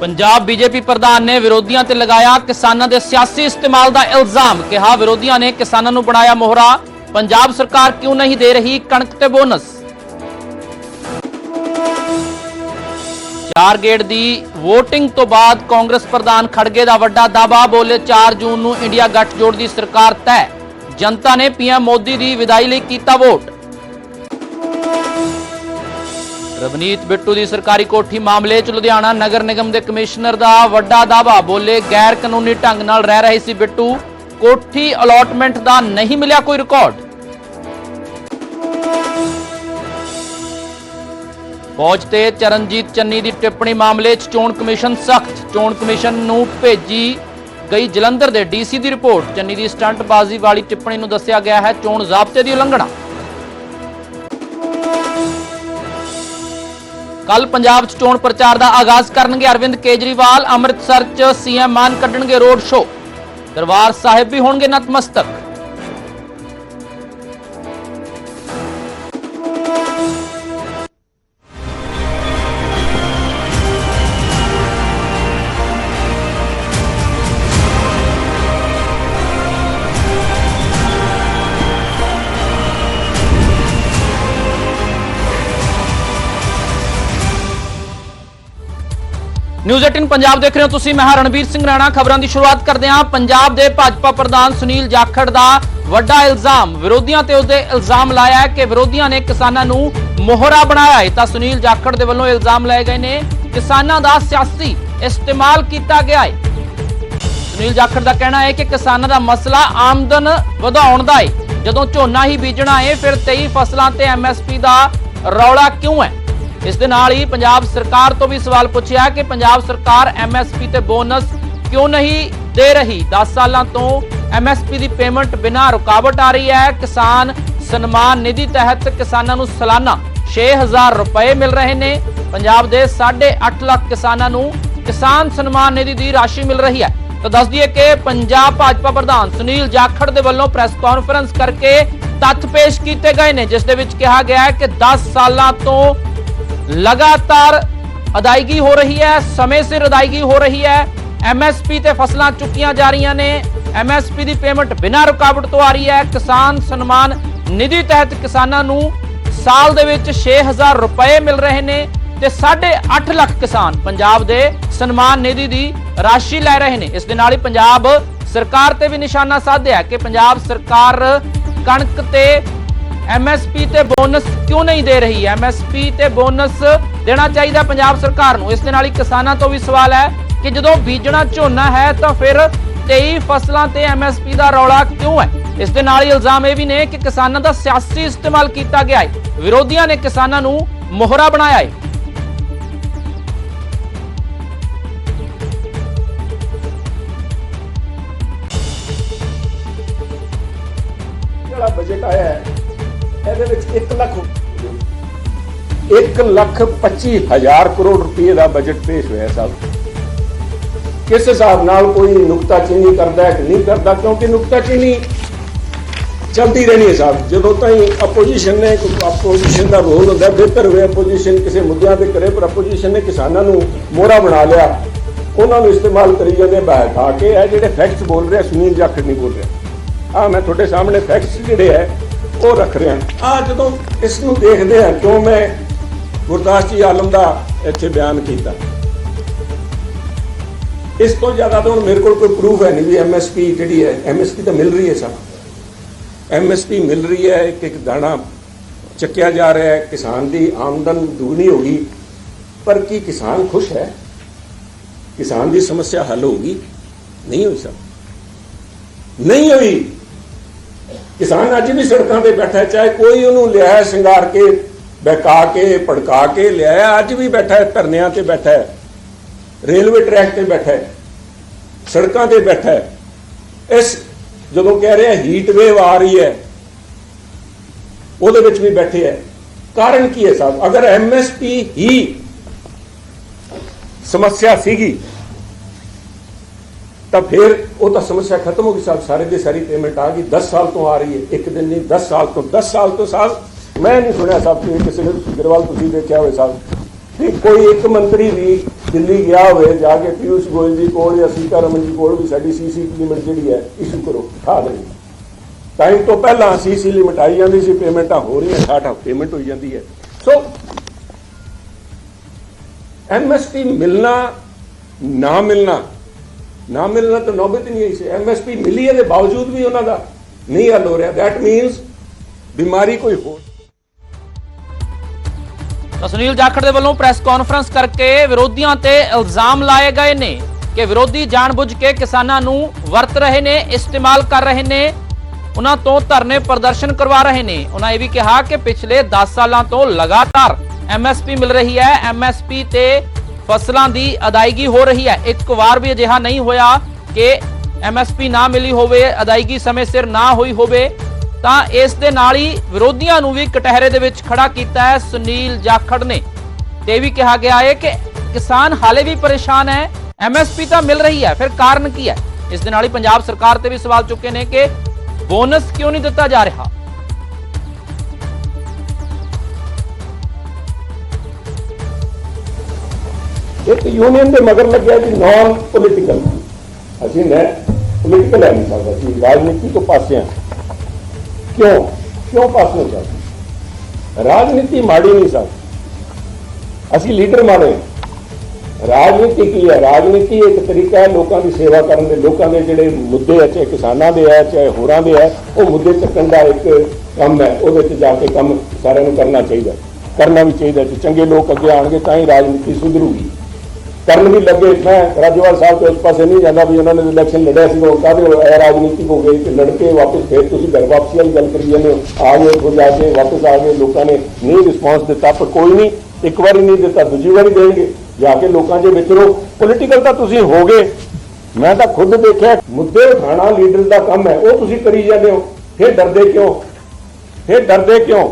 Punjab BJP ਪ੍ਰਧਾਨ ਨੇ ਵਿਰੋਧੀਆਂ ਤੇ ਲਗਾਇਆ ਕਿਸਾਨਾਂ ਦੇ ਸਿਆਸੀ ਇਸਤੇਮਾਲ ਦਾ ਇਲਜ਼ਾਮ। ਕਿਹਾ ਵਿਰੋਧੀਆਂ ਨੇ ਕਿਸਾਨਾਂ ਨੂੰ ਬਣਾਇਆ ਮੋਹਰਾ। ਪੰਜਾਬ ਸਰਕਾਰ ਕਿਉਂ ਨਹੀਂ ਦੇ ਰਹੀ ਕਣਕ ਤੇ ਬੋਨਸ? ਚਾਰ ਗੇੜ ਦੀ VOTING ਤੋਂ ਬਾਅਦ ਕਾਂਗਰਸ ਪ੍ਰਧਾਨ ਖੜਗੇ ਦਾ ਵੱਡਾ ਦਾਅਵਾ, ਬੋਲੇ 4 ਜੂਨ ਨੂੰ ਇੰਡੀਆ ਗੱਠਜੋੜ ਦੀ ਸਰਕਾਰ ਤੈ ਜਨਤਾ ਨੇ ਪੀਐਮ ਮੋਦੀ ਦੀ ਵਿਦਾਈ ਲਈ ਕੀਤਾ ਵੋਟ। ਰਵਨੀਤ ਬਿੱਟੂ ਦੀ ਸਰਕਾਰੀ ਕੋਠੀ ਮਾਮਲੇ 'ਚ ਲੁਧਿਆਣਾ ਨਗਰ ਨਿਗਮ ਦੇ ਕਮਿਸ਼ਨਰ ਦਾ ਵੱਡਾ ਦਾਅਵਾ। ਬੋਲੇ ਗੈਰ ਕਾਨੂੰਨੀ ਢੰਗ ਨਾਲ ਰਹਿ ਰਹੇ ਸੀ ਬਿੱਟੂ। ਕੋਠੀ ਅਲਾਟਮੈਂਟ ਦਾ ਨਹੀਂ ਮਿਲਿਆ ਕੋਈ ਰਿਕਾਰਡ ਫੌਜ ਤੇ ਚਰਨਜੀਤ ਚੰਨੀ ਦੀ ਟਿੱਪਣੀ ਮਾਮਲੇ 'ਚ ਚੋਣ ਕਮਿਸ਼ਨ ਸਖਤ। ਚੋਣ ਕਮਿਸ਼ਨ ਨੂੰ ਭੇਜੀ ਗਈ ਜਲੰਧਰ ਦੇ ਡੀਸੀ ਦੀ ਰਿਪੋਰਟ। ਚੰਨੀ ਦੀ ਸਟੰਟਬਾਜ਼ੀ ਵਾਲੀ ਟਿੱਪਣੀ ਨੂੰ ਦੱਸਿਆ ਗਿਆ ਹੈ ਚੋਣ ਜ਼ਾਬਤੇ ਦੀ ਉਲੰਘਣਾ। ਕੱਲ ਪੰਜਾਬ 'ਚ ਚੋਣ ਪ੍ਰਚਾਰ ਦਾ ਆਗਾਜ਼ ਕਰਨਗੇ ਅਰਵਿੰਦ ਕੇਜਰੀਵਾਲ, ਅੰਮ੍ਰਿਤਸਰ 'ਚ ਸੀਐਮ ਮਾਨ ਕੱਢਣਗੇ ਰੋਡ ਸ਼ੋਅ। ਦਰਬਾਰ ਸਾਹਿਬ ਵੀ ਹੋਣਗੇ ਨਤਮਸਤਕ। ਨਿਊਜ਼ 18 ਪੰਜਾਬ ਦੇਖ ਰਹੇ ਹੋ ਤੁਸੀਂ, ਮੈਂ ਹਾਂ ਰਣਵੀਰ ਸਿੰਘ ਰਾਣਾ। ਖਬਰਾਂ ਦੀ ਸ਼ੁਰੂਆਤ ਕਰਦੇ ਹਾਂ। ਪੰਜਾਬ ਦੇ ਭਾਜਪਾ ਪ੍ਰਧਾਨ ਸੁਨੀਲ ਜਾਖੜ ਦਾ ਵੱਡਾ ਇਲਜ਼ਾਮ। ਵਿਰੋਧੀਆਂ ਤੇ ਉਸਦੇ ਇਲਜ਼ਾਮ ਲਾਇਆ ਹੈ ਕਿ ਵਿਰੋਧੀਆਂ ਨੇ ਕਿਸਾਨਾਂ ਨੂੰ ਮੋਹਰਾ ਬਣਾਇਆ ਹੈ। ਤਾਂ ਸੁਨੀਲ ਜਾਖੜ ਦੇ ਵੱਲੋਂ ਇਲਜ਼ਾਮ ਲਾਏ ਗਏ ਨੇ, ਕਿਸਾਨਾਂ ਦਾ ਸਿਆਸੀ ਇਸਤੇਮਾਲ ਕੀਤਾ ਗਿਆ ਹੈ। ਸੁਨੀਲ ਜਾਖੜ ਦਾ ਕਹਿਣਾ ਹੈ ਕਿ ਕਿਸਾਨਾਂ ਦਾ ਮਸਲਾ ਆਮਦਨ ਵਧਾਉਣ ਦਾ ਹੈ। ਜਦੋਂ ਝੋਨਾ ਹੀ ਬੀਜਣਾ ਹੈ, ਫਿਰ 23 ਫਸਲਾਂ ਤੇ ਐਮਐਸਪੀ ਦਾ ਰੌਲਾ ਕਿਉਂ ਹੈ? ਇਸ ਦੇ ਨਾਲ ਹੀ ਪੰਜਾਬ ਸਰਕਾਰ ਤੋਂ ਵੀ ਸਵਾਲ ਪੁੱਛਿਆ ਕਿ ਪੰਜਾਬ ਸਰਕਾਰ ਐਮਐਸਪੀ ਤੇ ਬੋਨਸ ਕਿਉਂ ਨਹੀਂ ਦੇ ਰਹੀ? 10 ਸਾਲਾਂ ਤੋਂ ਐਮਐਸਪੀ ਦੀ ਪੇਮੈਂਟ ਬਿਨਾਂ ਰੁਕਾਵਟ ਆ ਰਹੀ ਹੈ। ਕਿਸਾਨ ਸਨਮਾਨ ਨਿਧੀ ਤਹਿਤ ਕਿਸਾਨਾਂ ਨੂੰ ਸਾਲਾਨਾ 6000 ਰੁਪਏ ਮਿਲ ਰਹੇ ਨੇ। ਪੰਜਾਬ ਦੇ 8.5 ਲੱਖ ਕਿਸਾਨਾਂ ਨੂੰ ਕਿਸਾਨ ਸਨਮਾਨ ਨਿਧੀ ਦੀ ਰਾਸ਼ੀ ਮਿਲ ਰਹੀ ਹੈ। ਤਾਂ ਦੱਸ ਦਈਏ ਕਿ ਪੰਜਾਬ ਭਾਜਪਾ ਪ੍ਰਧਾਨ ਸੁਨੀਲ ਜਾਖੜ ਦੇ ਵੱਲੋਂ ਪ੍ਰੈਸ ਕਾਨਫਰੰਸ ਕਰਕੇ ਤੱਥ ਪੇਸ਼ ਕੀਤੇ ਗਏ ਨੇ, ਜਿਸ ਦੇ ਵਿੱਚ ਕਿਹਾ ਗਿਆ ਹੈ ਕਿ 10 ਸਾਲਾਂ ਤੋਂ ਲਗਾਤਾਰ ਅਦਾਇਗੀ ਹੋ ਰਹੀ ਹੈ, ਸਮੇਂ ਸਿਰ ਅਦਾਇਗੀ ਹੋ ਰਹੀ ਹੈ। ਐਮਐਸਪੀ ਤੇ ਫਸਲਾਂ ਚੁੱਕੀਆਂ ਜਾ ਰਹੀਆਂ ਨੇ। ਐਮਐਸਪੀ ਦੀ ਪੇਮੈਂਟ ਬਿਨਾਂ ਰੁਕਾਵਟ ਤੋਂ ਆ ਰਹੀ ਹੈ। ਕਿਸਾਨ ਸਨਮਾਨ ਨਿਧੀ ਤਹਿਤ ਕਿਸਾਨਾਂ ਨੂੰ ਸਾਲ ਦੇ ਵਿੱਚ 6000 ਰੁਪਏ ਮਿਲ ਰਹੇ ਨੇ ਤੇ 8.5 ਲੱਖ ਕਿਸਾਨ ਪੰਜਾਬ ਦੇ ਸਨਮਾਨ ਨਿਧੀ ਦੀ ਰਾਸ਼ੀ ਲੈ ਰਹੇ ਨੇ। ਇਸ ਦੇ ਨਾਲ ਹੀ ਪੰਜਾਬ ਸਰਕਾਰ ਤੇ ਵੀ ਨਿਸ਼ਾਨਾ ਸਾਧਿਆ ਕਿ ਪੰਜਾਬ ਸਰਕਾਰ ਕਣਕ ਤੇ ਐਮਐਸਪੀ ਤੇ ਬੋਨਸ ਕਿਉਂ ਨਹੀਂ ਦੇ ਰਹੀ? ਐਮਐਸਪੀ ਤੇ ਬੋਨਸ ਦੇਣਾ ਚਾਹੀਦਾ ਪੰਜਾਬ ਸਰਕਾਰ ਨੂੰ। ਇਸ ਦੇ ਨਾਲ ਹੀ ਕਿਸਾਨਾਂ ਤੋਂ ਵੀ ਸਵਾਲ ਹੈ ਕਿ ਜਦੋਂ ਬੀਜਣਾ ਝੋਨਾ ਹੈ ਤਾਂ ਫਿਰ 23 ਫਸਲਾਂ ਤੇ ਐਮਐਸਪੀ ਦਾ ਰੌਲਾ ਕਿਉਂ ਹੈ? ਇਸ ਦੇ ਨਾਲ ਹੀ ਇਲਜ਼ਾਮ ਇਹ ਵੀ ਨੇ ਕਿ ਕਿਸਾਨਾਂ ਦਾ ਸਿਆਸੀ ਇਸਤੇਮਾਲ ਕੀਤਾ ਗਿਆ ਹੈ। ਵਿਰੋਧੀਆਂ ਨੇ ਕਿਸਾਨਾਂ ਨੂੰ ਮੋਹਰਾ ਬਣਾਇਆ ਹੈ। ਜਿਹੜਾ ਬਜਟ ਆਇਆ ਹੈ ਇਹਦੇ ਵਿੱਚ 1 ਲੱਖ 1 ਲੱਖ 25 ਹਜ਼ਾਰ ਕਰੋੜ ਰੁਪਏ ਦਾ ਬਜਟ ਪੇਸ਼ ਹੋਇਆ ਸਾਹਿਬ। ਕਿਸ ਹਿਸਾਬ ਨਾਲ ਕੋਈ ਨੁਕਤਾਚੀਨੀ ਕਰਦਾ ਹੈ ਕਿ ਨਹੀਂ ਕਰਦਾ? ਕਿਉਂਕਿ ਨੁਕਤਾਚੀਨੀ ਚਲਦੀ ਰਹਿਣੀ ਹੈ ਸਾਹਿਬ। ਜਦੋਂ ਤਾਈਂ ਆਪੋਜੀਸ਼ਨ ਨੇ ਆਪੋਜੀਸ਼ਨ ਦਾ ਰੋਲ ਹੁੰਦਾ, ਬਿਹਤਰ ਹੋਇਆ ਆਪੋਜੀਸ਼ਨ ਕਿਸੇ ਮੁੱਦਿਆਂ ਤੇ ਕਰੇ ਪਰ ਆਪੋਜੀਸ਼ਨ ਨੇ ਕਿਸਾਨਾਂ ਨੂੰ ਮੋਹਰਾ ਬਣਾ ਲਿਆ। ਉਹਨਾਂ ਨੂੰ ਇਸਤੇਮਾਲ ਕਰੀ ਜਾਂਦੇ ਬਹਿਠਾ ਕੇ ਇਹ ਜਿਹੜੇ ਫੈਕਟਸ ਬੋਲ ਰਿਹਾ, ਸੁਨੀਲ ਜਾਖੜ ਨਹੀਂ ਬੋਲ ਰਿਹਾ। ਆ ਮੈਂ ਤੁਹਾਡੇ ਸਾਹਮਣੇ ਫੈਕਟਸ ਜਿਹੜੇ ਹੈ ਉਹ ਰੱਖ ਰਿਹਾ। ਆ ਜਦੋਂ ਇਸ ਨੂੰ ਦੇਖਦੇ ਆ, ਕਿਉਂ ਮੈਂ ਗੁਰਦਾਸ ਜੀ ਆਲਮ ਦਾ ਇੱਥੇ ਬਿਆਨ ਕੀਤਾ? ਇਸ ਤੋਂ ਜ਼ਿਆਦਾ ਤਾਂ ਹੁਣ ਮੇਰੇ ਕੋਲ ਕੋਈ ਪ੍ਰੂਫ ਹੈ ਨਹੀਂ ਵੀ ਐਮਐਸਪੀ ਜਿਹੜੀ ਹੈ ਐਮਐਸਪੀ ਤਾਂ ਮਿਲ ਰਹੀ ਹੈ ਸਭ। ਐਮਐਸਪੀ ਮਿਲ ਰਹੀ ਹੈ, ਇੱਕ ਇੱਕ ਦਾਣਾ ਚੱਕਿਆ ਜਾ ਰਿਹਾ ਹੈ। ਕਿਸਾਨ ਦੀ ਆਮਦਨ ਦੁਗਣੀ ਹੋ ਗਈ। ਪਰ ਕੀ ਕਿਸਾਨ ਖੁਸ਼ ਹੈ? ਕਿਸਾਨ ਦੀ ਸਮੱਸਿਆ ਹੱਲ ਹੋਗੀ ਨਹੀਂ ਹੋਈ ਸਭ ਨਹੀਂ ਹੋਈ। ਕਿਸਾਨ ਅੱਜ ਵੀ ਸੜਕਾਂ ਤੇ ਬੈਠਾ, ਚਾਹੇ ਕੋਈ ਉਹਨੂੰ ਲਿਆ ਸ਼ਿੰਗਾਰ ਕੇ, ਬਹਿਕਾ ਕੇ, ਭੜਕਾ ਕੇ ਲਿਆਇਆ, ਅੱਜ ਵੀ ਬੈਠਾ ਹੈ ਧਰਨਿਆਂ ਤੇ ਬੈਠਾ ਹੈ, ਰੇਲਵੇ ਟਰੈਕ ਤੇ ਬੈਠਾ ਹੈ, ਸੜਕਾਂ ਤੇ ਬੈਠਾ ਹੈ। ਇਸ ਜਦੋਂ ਕਹਿ ਰਿਹਾ ਹੀਟ ਵੇਵ ਆ ਰਹੀ ਹੈ, ਉਹਦੇ ਵਿੱਚ ਵੀ ਬੈਠੇ ਹੈ। ਕਾਰਨ ਕੀ ਹੈ ਸਾਹਿਬ? ਅਗਰ ਐਮਐਸਪੀ ਹੀ ਸਮੱਸਿਆ ਸੀਗੀ ਤਾਂ ਫਿਰ ਉਹ ਤਾਂ ਸਮੱਸਿਆ ਖਤਮ ਹੋ ਗਈ ਸਾਹਿਬ ਸਾਰੇ ਦੀ ਸਾਰੀ ਪੇਮੈਂਟ ਆ ਗਈ 10 ਸਾਲ ਤੋਂ ਆ ਰਹੀ ਹੈ, ਇੱਕ ਦਿਨ ਨਹੀਂ 10 ਸਾਲ ਤੋਂ 10 ਸਾਲ ਤੋਂ ਸਾਹਿਬ ਮੈਂ ਨਹੀਂ ਸੁਣਿਆ ਸਾਹਿਬ ਕਿ ਕਿਸੇ ਨੇ ਗਿਰਵਾਲ ਤੁਸੀਂ ਦੇਖਿਆ ਹੋਵੇ ਸਾਹਿਬ ਕਿ ਕੋਈ ਇੱਕ ਮੰਤਰੀ ਵੀ ਦਿੱਲੀ ਗਿਆ ਹੋਵੇ, ਜਾ ਕੇ ਪਿਊਸ਼ ਗੋਇਲ ਜੀ ਕੋਲ ਜਾਂ ਸੀਤਾਰਮਨ ਜੀ ਕੋਲ ਵੀ ਸਾਡੀ ਸੀਸੀ ਲਿਮਿਟ ਜਿਹੜੀ ਹੈ ਇਸ਼ੂ ਕਰੋ, ਖਾ ਦੇ ਟਾਈਮ ਤੋਂ ਪਹਿਲਾਂ ਸੀਸੀ ਲਿਮਿਟ ਆਈ ਜਾਂਦੀ ਸੀ ਪੇਮੈਂਟਾਂ ਹੋ ਰਹੀਆਂ 60 ਪੇਮੈਂਟ ਹੋਈ ਜਾਂਦੀ ਹੈ। ਸੋ ਐਮਐਸਪੀ ਮਿਲਣਾ, ਨਾ ਮਿਲਣਾ ਨਾ ਮਿਲਣਾ ਤਾਂ ਨੌਬਤ ਨਹੀਂ ਆਈ ਸੀ। ਐਮਐਸਪੀ ਮਿਲੀ ਇਹਦੇ ਬਾਵਜੂਦ ਵੀ ਉਹਨਾਂ ਦਾ ਨਹੀਂ ਹੱਲ ਹੋ ਰਿਹਾ। ਦੈਟ ਮੀਨਸ ਬਿਮਾਰੀ ਕੋਈ ਹੋਰ। ਤਾਂ ਸੁਨੀਲ ਜਾਖੜ ਦੇ ਵੱਲੋਂ ਪ੍ਰੈਸ ਕਾਨਫਰੰਸ ਕਰਕੇ ਵਿਰੋਧੀਆਂ ਤੇ ਇਲਜ਼ਾਮ ਲਾਏ ਗਏ ਨੇ ਕਿ ਵਿਰੋਧੀ ਜਾਣਬੁੱਝ ਕੇ ਕਿਸਾਨਾਂ ਨੂੰ ਵਰਤ ਰਹੇ ਨੇ, ਇਸਤੇਮਾਲ ਕਰ ਰਹੇ ਨੇ, ਉਹਨਾਂ ਤੋਂ ਧਰਨੇ ਪ੍ਰਦਰਸ਼ਨ ਕਰਵਾ ਰਹੇ ਨੇ। ਉਹਨਾਂ ਇਹ ਵੀ ਕਿਹਾ ਕਿ ਪਿਛਲੇ 10 ਸਾਲਾਂ ਤੋਂ ਲਗਾਤਾਰ ਐਮਐਸਪੀ ਮਿਲ ਰਹੀ ਹੈ। ਐਮਐਸਪੀ ਤੇ ਫਸਲਾਂ ਦੀ ਅਦਾਇਗੀ ਹੋ ਰਹੀ ਹੈ। ਇੱਕ ਵਾਰ ਵੀ ਅਜਿਹਾ ਨਹੀਂ ਹੋਇਆ ਕਿ ਐਮਐਸਪੀ ਨਾ ਮਿਲੀ ਹੋਵੇ, ਅਦਾਇਗੀ ਸਮੇਂ ਸਿਰ ਨਾ ਹੋਈ ਹੋਵੇ, ਤਾਂ ਇਸ ਦੇ ਨਾਲ ਹੀ ਵਿਰੋਧੀਆਂ ਨੂੰ ਵੀ ਕਟਹਿਰੇ ਦੇ ਵਿੱਚ ਖੜਾ ਕੀਤਾ ਹੈ ਸੁਨੀਲ ਜਾਖੜ ਨੇ। ਤੇ ਵੀ ਕਿਹਾ ਗਿਆ ਹੈ ਕਿ ਕਿਸਾਨ ਹਾਲੇ ਵੀ ਪਰੇਸ਼ਾਨ ਹੈ ਐਮਐਸਪੀ ਤਾਂ ਮਿਲ ਰਹੀ ਹੈ, ਫਿਰ ਕਾਰਨ ਕੀ ਹੈ? ਇਸ ਦੇ ਨਾਲ ਹੀ ਪੰਜਾਬ ਸਰਕਾਰ ਤੇ ਵੀ ਸਵਾਲ ਚੁੱਕੇ ਨੇ ਕਿ ਬੋਨਸ ਕਿਉਂ ਨਹੀਂ ਦਿੱਤਾ ਜਾ ਰਿਹਾ? ਇੱਕ ਯੂਨੀਅਨ ਦੇ ਮਗਰ ਲੱਗਿਆ ਜੀ ਨਾਨ ਪੋਲੀਟੀਕਲ ਅਸੀਂ ਨੇ ਪੋਲੀਟੀਕਲ ਹੈ ਨਹੀਂ ਸਕਦਾ ਸੀ, ਰਾਜਨੀਤੀ ਤੋਂ ਪਾਸੇ ਆ ਕਿਉਂ? ਕਿਉਂ ਪਾਸੇ ਹੋ ਸਕਦੇ ਰਾਜਨੀਤੀ ਮਾੜੀ ਨਹੀਂ ਸਕਦੀ ਅਸੀਂ ਲੀਡਰ ਮਾੜੇ ਰਾਜਨੀਤੀ ਕੀ ਹੈ? ਰਾਜਨੀਤੀ ਇੱਕ ਤਰੀਕਾ ਹੈ ਲੋਕਾਂ ਦੀ ਸੇਵਾ ਕਰਨ ਦੇ। ਲੋਕਾਂ ਦੇ ਜਿਹੜੇ ਮੁੱਦੇ ਹੈ, ਚਾਹੇ ਕਿਸਾਨਾਂ ਦੇ ਹੈ, ਚਾਹੇ ਹੋਰਾਂ ਦੇ ਹੈ, ਉਹ ਮੁੱਦੇ ਚੱਕਣ ਦਾ ਇੱਕ ਕੰਮ ਹੈ। ਉਹਦੇ 'ਚ ਜਾ ਕੇ ਕੰਮ ਸਾਰਿਆਂ ਨੂੰ ਕਰਨਾ ਚਾਹੀਦਾ। ਕਰਨਾ ਵੀ ਚਾਹੀਦਾ ਜੇ ਚੰਗੇ ਲੋਕ ਅੱਗੇ ਆਣਗੇ ਤਾਂ ਹੀ ਰਾਜਨੀਤੀ ਸੁਧਰੂਗੀ। ਕਰਨ ਵੀ ਲੱਗੇ। ਮੈਂ ਰਾਜਵਾਲ ਸਾਹਿਬ ਤੋਂ ਉਸ ਪਾਸੇ ਨਹੀਂ ਜਾਂਦਾ ਵੀ ਉਹਨਾਂ ਨੇ ਇਲੈਕਸ਼ਨ ਲੜਿਆ ਸੀ, ਉਹ ਕਾਹਦੇ ਇਹ ਰਾਜਨੀਤੀ ਹੋ ਗਈ ਤੇ ਲੜ ਕੇ ਵਾਪਸ ਫੇਰ ਤੁਸੀਂ ਘਰ ਵਾਪਸੀ ਵਾਲੀ ਗੱਲ ਕਰੀ ਜਾਂਦੇ ਹੋ। ਆ ਗਏ ਖੁਦ ਜਾ ਕੇ ਵਾਪਸ ਆ ਗਏ, ਲੋਕਾਂ ਨੇ ਨਹੀਂ ਰਿਸਪਾਂਸ ਦਿੱਤਾ, ਪਰ ਕੋਈ ਨਹੀਂ, ਇੱਕ ਵਾਰੀ ਨਹੀਂ ਦਿੱਤਾ, ਦੂਜੀ ਵਾਰੀ ਦੇਣਗੇ। ਜਾ ਕੇ ਲੋਕਾਂ ਦੇ ਵਿੱਚ ਰੋ ਪੋਲੀਟੀਕਲ ਤਾਂ ਤੁਸੀਂ ਹੋ ਗਏ। ਮੈਂ ਤਾਂ ਖੁਦ ਦੇਖਿਆ, ਮੁੱਦੇ ਉਠਾਣਾ ਲੀਡਰ ਦਾ ਕੰਮ ਹੈ, ਉਹ ਤੁਸੀਂ ਕਰੀ ਜਾਂਦੇ ਹੋ। ਫਿਰ ਡਰਦੇ ਕਿਉਂ? ਫਿਰ ਡਰਦੇ ਕਿਉਂ?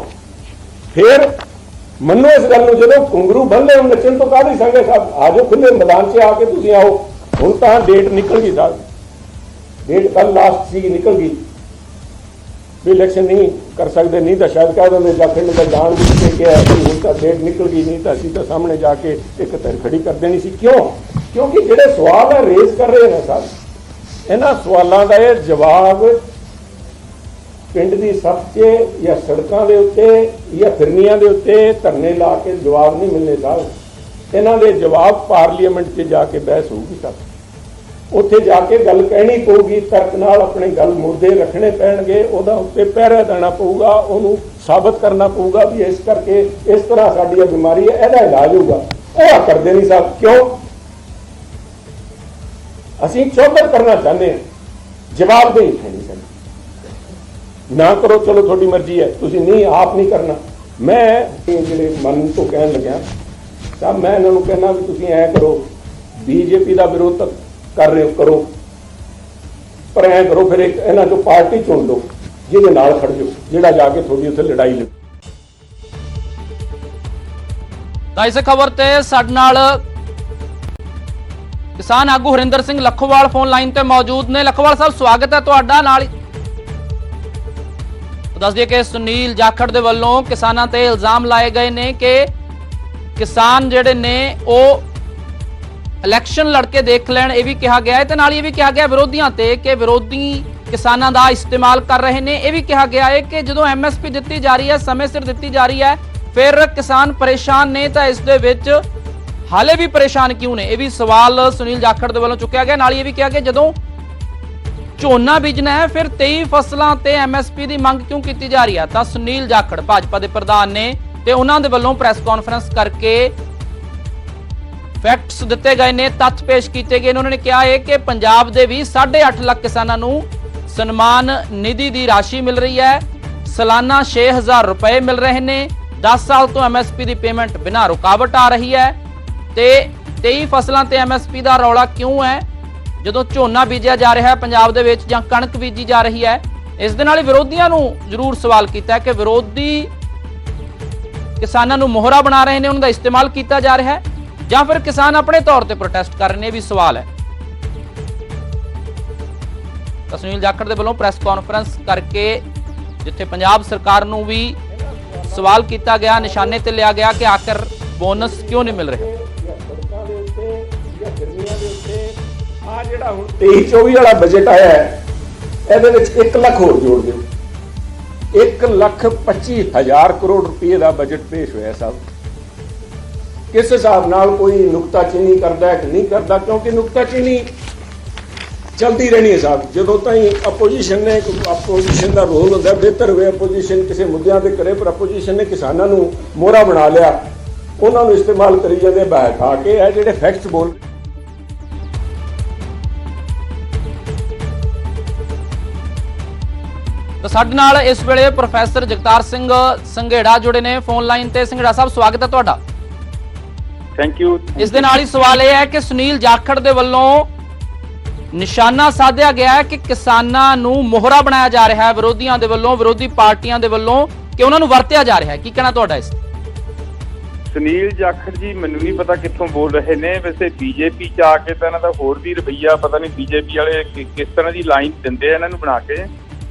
ਫੇਰ ਮੰਨੋ ਇਸ ਗੱਲ ਨੂੰ, ਜਦੋਂ ਕੁੰਗਰੂ ਬੰਦੇ ਹੁਣ ਨੱਚਣ ਤੋਂ ਕਾਹਦੀ ਸੰਗੇ ਸਾਹਿਬ? ਆਜੋ ਖੁੱਲੇ ਮੈਦਾਨ 'ਚ ਆ ਕੇ ਤੁਸੀਂ ਆਓ। ਹੁਣ ਤਾਂ ਡੇਟ ਨਿਕਲ ਗਈ ਸਾਹਿਬ। ਡੇਟ ਕੱਲ ਲਾਸਟ ਸੀ, ਨਿਕਲ ਗਈ। ਵੀ ਇਲੈਕਸ਼ਨ ਨਹੀਂ ਕਰ ਸਕਦੇ, ਨਹੀਂ ਤਾਂ ਸ਼ਾਇਦ ਕਹਿ ਦਿੰਦੇ ਜਾਖੜ ਨੇ ਜਾਣ ਬੁੱਝ ਕੇ ਕਿਹਾ ਕਿ ਹੁਣ ਤਾਂ ਡੇਟ ਨਿਕਲ ਗਈ, ਨਹੀਂ ਤਾਂ ਅਸੀਂ ਤਾਂ ਸਾਹਮਣੇ ਜਾ ਕੇ ਇੱਕ ਧਰ ਖੜੀ ਕਰ ਦੇਣੀ ਸੀ। ਕਿਉਂ? ਕਿਉਂਕਿ ਜਿਹੜੇ ਸਵਾਲ ਹੈ ਰੇਜ਼ ਕਰ ਰਹੇ ਨੇ ਸਾਹਿਬ, ਇਹਨਾਂ ਸਵਾਲਾਂ ਦਾ ਇਹ ਜਵਾਬ ਪਿੰਡ ਦੀ ਸੱਤ 'ਚ ਜਾਂ ਸੜਕਾਂ ਦੇ ਉੱਤੇ ਜਾਂ ਫਿਰਨੀਆਂ ਦੇ ਉੱਤੇ ਧਰਨੇ ਲਾ ਕੇ ਜਵਾਬ ਨਹੀਂ ਮਿਲਨੇ ਸਾਹਿਬ ਇਹਨਾਂ ਦੇ ਜਵਾਬ ਪਾਰਲੀਮੈਂਟ 'ਚ ਜਾ ਕੇ ਬਹਿਸ ਹੋਊਗੀ ਸਾਹਿਬ ਉੱਥੇ ਜਾ ਕੇ ਗੱਲ ਕਹਿਣੀ ਪਊਗੀ, ਤਰਕ ਨਾਲ ਆਪਣੀ ਗੱਲ ਮੁੱਦੇ ਰੱਖਣੇ ਪੈਣਗੇ, ਉਹਦਾ ਉੱਤੇ ਪਹਿਰਾ ਦੇਣਾ ਪਊਗਾ, ਉਹਨੂੰ ਸਾਬਤ ਕਰਨਾ ਪਊਗਾ ਵੀ ਇਸ ਕਰਕੇ ਇਸ ਤਰ੍ਹਾਂ ਸਾਡੀ ਇਹ ਬਿਮਾਰੀ ਹੈ ਇਹਦਾ ਇਲਾਜ ਹੋਊਗਾ। ਉਹ ਕਰਦੇ ਨਹੀਂ ਸਾਹਿਬ ਕਿਉਂ? ਅਸੀਂ ਚੌਧਰ ਕਰਨਾ ਚਾਹੁੰਦੇ ਹਾਂ। ਜਵਾਬ ਦੇ ਨਹੀਂ ਨਾ ਕਰੋ, ਚਲੋ ਤੁਹਾਡੀ ਮਰਜ਼ੀ ਹੈ। ਤੁਸੀਂ ਨਹੀਂ, ਆਪ ਨਹੀਂ ਕਰਨਾ। ਮੈਂ ਇਹ ਜਿਹੜੇ ਮਨ ਤੋਂ ਕਹਿਣ ਲੱਗਿਆ, ਤਾਂ ਮੈਂ ਇਹਨਾਂ ਨੂੰ ਕਹਿਣਾ ਵੀ ਤੁਸੀਂ ਐ ਕਰੋ, ਬੀਜੇਪੀ ਦਾ ਵਿਰੋਧ ਤਾਂ ਕਰ ਰਹੇ ਹੋ, ਕਰੋ। ਪਰ ਐ ਕਰੋ, ਫਿਰ ਇੱਕ ਇਹਨਾਂ ਚੋਂ ਪਾਰਟੀ ਚੁਣ ਲਓ, ਜਿਹਦੇ ਨਾਲ ਖੜ ਜਾਓ, ਜਿਹੜਾ ਜਾ ਕੇ ਤੁਹਾਡੀ ਉੱਥੇ ਲੜਾਈ ਲੜੇ ਤਾਂ ਇਸ ਖਬਰ ਤੇ ਸਾਡੇ ਨਾਲ ਕਿਸਾਨ ਆਗੂ ਹਰਿੰਦਰ ਸਿੰਘ ਲੱਖੋਵਾਲ ਫੋਨ ਲਾਈਨ ਤੇ ਮੌਜੂਦ ਨੇ। ਲੱਖੋਵਾਲ ਸਾਹਿਬ, ਸਵਾਗਤ ਹੈ ਤੁਹਾਡਾ ਨਾਲ। ਦੱਸ ਦਈਏ ਕਿ ਸੁਨੀਲ ਜਾਖੜ ਦੇ ਵੱਲੋਂ ਕਿਸਾਨਾਂ ਤੇ ਇਲਜ਼ਾਮ ਲਾਏ ਗਏ ਨੇ ਕਿ ਕਿਸਾਨ ਜਿਹੜੇ ਨੇ ਉਹ ਇਲੈਕਸ਼ਨ ਲੜ ਕੇ ਦੇਖ ਲੈਣ, ਇਹ ਵੀ ਕਿਹਾ ਗਿਆ ਹੈ ਤੇ ਨਾਲ ਹੀ ਇਹ ਵੀ ਕਿਹਾ ਗਿਆ ਵਿਰੋਧੀਆਂ ਤੇ ਕਿ ਵਿਰੋਧੀ ਕਿਸਾਨਾਂ ਦਾ ਇਸਤੇਮਾਲ ਕਰ ਰਹੇ ਨੇ। ਇਹ ਵੀ ਕਿਹਾ ਗਿਆ ਹੈ ਕਿ ਜਦੋਂ ਐਮਐਸਪੀ ਦਿੱਤੀ ਜਾ ਰਹੀ ਹੈ, ਸਮੇਂ ਸਿਰ ਦਿੱਤੀ ਜਾ ਰਹੀ ਹੈ, ਫਿਰ ਕਿਸਾਨ ਪਰੇਸ਼ਾਨ ਨੇ ਤਾਂ ਇਸ ਦੇ ਵਿੱਚ ਹਾਲੇ ਵੀ ਪਰੇਸ਼ਾਨ ਕਿਉਂ ਨੇ? ਇਹ ਵੀ ਸਵਾਲ ਸੁਨੀਲ ਜਾਖੜ ਦੇ ਵੱਲੋਂ ਚੁੱਕਿਆ ਗਿਆ। ਨਾਲ ਹੀ ਇਹ ਵੀ ਕਿਹਾ ਕਿ ਜਦੋਂ ਝੋਨਾ ਬੀਜਣਾ ਹੈ, ਫਿਰ 23 ਫਸਲਾਂ ਤੇ ਐਮਐਸਪੀ ਦੀ ਮੰਗ ਕਿਉਂ ਕੀਤੀ ਜਾ ਰਹੀ ਹੈ? ਤਾਂ ਸੁਨੀਲ ਜਾਖੜ, ਭਾਜਪਾ ਦੇ ਪ੍ਰਧਾਨ ਨੇ ਤੇ ਉਹਨਾਂ ਦੇ ਵੱਲੋਂ ਪ੍ਰੈਸ ਕਾਨਫਰੰਸ ਕਰਕੇ ਫੈਕਟਸ ਦਿੱਤੇ ਗਏ ਨੇ, ਤੱਥ ਪੇਸ਼ ਕੀਤੇ ਗਏ ਨੇ। ਉਹਨਾਂ ਨੇ ਕਿਹਾ ਹੈ ਕਿ ਪੰਜਾਬ ਦੇ ਵੀ 8.5 ਲੱਖ ਕਿਸਾਨਾਂ ਨੂੰ ਸਨਮਾਨ ਨਿਧੀ ਦੀ ਰਾਸ਼ੀ ਮਿਲ ਰਹੀ ਹੈ। ਸਾਲਾਨਾ 6000 ਰੁਪਏ ਮਿਲ ਰਹੇ ਨੇ। 10 ਸਾਲ ਤੋਂ ਐਮਐਸਪੀ ਦੀ ਪੇਮੈਂਟ ਬਿਨਾਂ ਰੁਕਾਵਟ ਆ ਰਹੀ ਹੈ ਤੇ 23 ਫਸਲਾਂ ਤੇ ਐਮਐਸਪੀ ਦਾ ਰੌਲਾ ਕਿਉਂ ਹੈ? ਜਦੋਂ ਝੋਨਾ ਬੀਜਿਆ ਜਾ ਰਿਹਾ ਹੈ, ਪੰਜਾਬ ਦੇ ਵਿੱਚ ਜਾਂ ਕਣਕ ਬੀਜੀ ਜਾ ਰਹੀ ਹੈ, ਇਸ ਦੇ ਨਾਲ ਹੀ ਵਿਰੋਧੀਆਂ ਨੂੰ ਜ਼ਰੂਰ ਸਵਾਲ ਕੀਤਾ ਕਿ ਵਿਰੋਧੀ ਕਿਸਾਨਾਂ ਨੂੰ ਮੋਹਰਾ ਬਣਾ ਰਹੇ ਨੇ, ਉਹਨਾਂ ਦਾ ਇਸਤੇਮਾਲ ਕੀਤਾ ਜਾ ਰਿਹਾ ਹੈ, ਜਾਂ ਫਿਰ ਕਿਸਾਨ ਆਪਣੇ ਤੌਰ ਤੇ ਪ੍ਰੋਟੈਸਟ ਕਰ ਰਹੇ ਨੇ ਵੀ ਸਵਾਲ ਹੈ। ਸੁਨੀਲ ਜਾਖੜ ਦੇ ਵੱਲੋਂ ਪ੍ਰੈਸ ਕਾਨਫਰੰਸ ਕਰਕੇ ਜਿੱਥੇ ਪੰਜਾਬ ਸਰਕਾਰ ਨੂੰ ਵੀ ਸਵਾਲ ਕੀਤਾ ਗਿਆ, ਨਿਸ਼ਾਨੇ ਤੇ ਲਿਆ ਗਿਆ ਕਿ ਆਖਰ ਬੋਨਸ ਕਿਉਂ ਨਹੀਂ ਮਿਲ ਰਿਹਾ? ਜਿਹੜਾ ਹੁਣ 23 24 ਵਾਲਾ ਬਜਟ ਆਇਆ ਹੈ, ਇਹਦੇ ਵਿੱਚ 1 ਲੱਖ ਹੋਰ ਜੋੜ ਦਿਓ। 1 ਲੱਖ 25 ਹਜ਼ਾਰ ਕਰੋੜ ਰੁਪਏ ਦਾ ਬਜਟ ਪੇਸ਼ ਹੋਇਆ ਸਾਹਿਬ ਕਿਸ ਹਿਸਾਬ ਨਾਲ ਕੋਈ ਨੁਕਤਾਚੀਨੀ ਕਰਦਾ ਹੈ ਕਿ ਨਹੀਂ ਕਰਦਾ, ਕਿਉਂਕਿ ਨੁਕਤਾਚੀਨੀ ਚਲਦੀ ਰਹਿਣੀ ਹੈ ਸਾਹਿਬ ਜਦੋਂ ਤਾਈਂ ਆਪੋਜੀਸ਼ਨ ਨੇ ਆਪੋਜੀਸ਼ਨ ਦਾ ਰੋਲ ਹੁੰਦਾ, ਬਿਹਤਰ ਹੋਵੇ ਆਪੋਜੀਸ਼ਨ ਕਿਸੇ ਮੁੱਦਿਆਂ ਤੇ ਕਰੇ, ਪਰ ਆਪੋਜੀਸ਼ਨ ਨੇ ਕਿਸਾਨਾਂ ਨੂੰ ਮੋਹਰਾ ਬਣਾ ਲਿਆ। ਉਹਨਾਂ ਨੂੰ ਇਸਤੇਮਾਲ ਕਰੀ ਜਾਂਦੇ ਬਹਿ ਖਾ ਕੇ ਇਹ ਜਿਹੜੇ ਫੈਕਟਸ ਬੋਲ ਤਾਂ ਸਾਡੇ ਨਾਲ ਇਸ ਵੇਲੇ ਪ੍ਰੋਫੈਸਰ ਜਗਤਾਰ ਸਿੰਘ ਸੰਘੇੜਾ ਜੁੜੇ ਨੇ। ਫੋਨ ਲਾਈਨ ਤੇ ਸੰਘੇੜਾ ਸਾਹਿਬ ਸਵਾਗਤ ਹੈ ਤੁਹਾਡਾ। ਥੈਂਕ ਯੂ ਇਸ ਦੇ ਨਾਲ ਹੀ ਸਵਾਲ ਇਹ ਹੈ ਕਿ ਸੁਨੀਲ ਜਾਖੜ ਦੇ ਵੱਲੋਂ ਨਿਸ਼ਾਨਾ ਸਾਧਿਆ ਗਿਆ ਹੈ ਕਿ ਕਿਸਾਨਾਂ ਨੂੰ ਮੋਹਰਾ ਬਣਾਇਆ ਜਾ ਰਿਹਾ ਹੈ। ਵਿਰੋਧੀਆਂ ਦੇ ਵੱਲੋਂ ਵਿਰੋਧੀ ਪਾਰਟੀਆਂ ਦੇ ਵੱਲੋਂ ਕਿ ਉਹਨਾਂ ਨੂੰ ਵਰਤਿਆ ਜਾ ਰਿਹਾ ਹੈ। ਕੀ ਕਹਿਣਾ ਤੁਹਾਡਾ ਇਸ? ਸੁਨੀਲ ਜਾਖੜ ਜੀ ਮੈਨੂੰ ਨਹੀਂ ਪਤਾ ਕਿੱਥੋਂ ਬੋਲ ਰਹੇ ਨੇ। ਵੈਸੇ ਬੀਜੇਪੀ ਚ ਆ ਕੇ ਤਾਂ ਇਹਨਾਂ ਦਾ ਹੋਰ ਵੀ ਰਵਈਆ ਪਤਾ ਨਹੀਂ ਬੀਜੇਪੀ ਵਾਲੇ ਕਿਸ ਤਰ੍ਹਾਂ ਦੀ ਲਾਈਨ ਦਿੰਦੇ ਆ ਇਹਨਾਂ ਨੂੰ ਬਣਾ ਕੇ।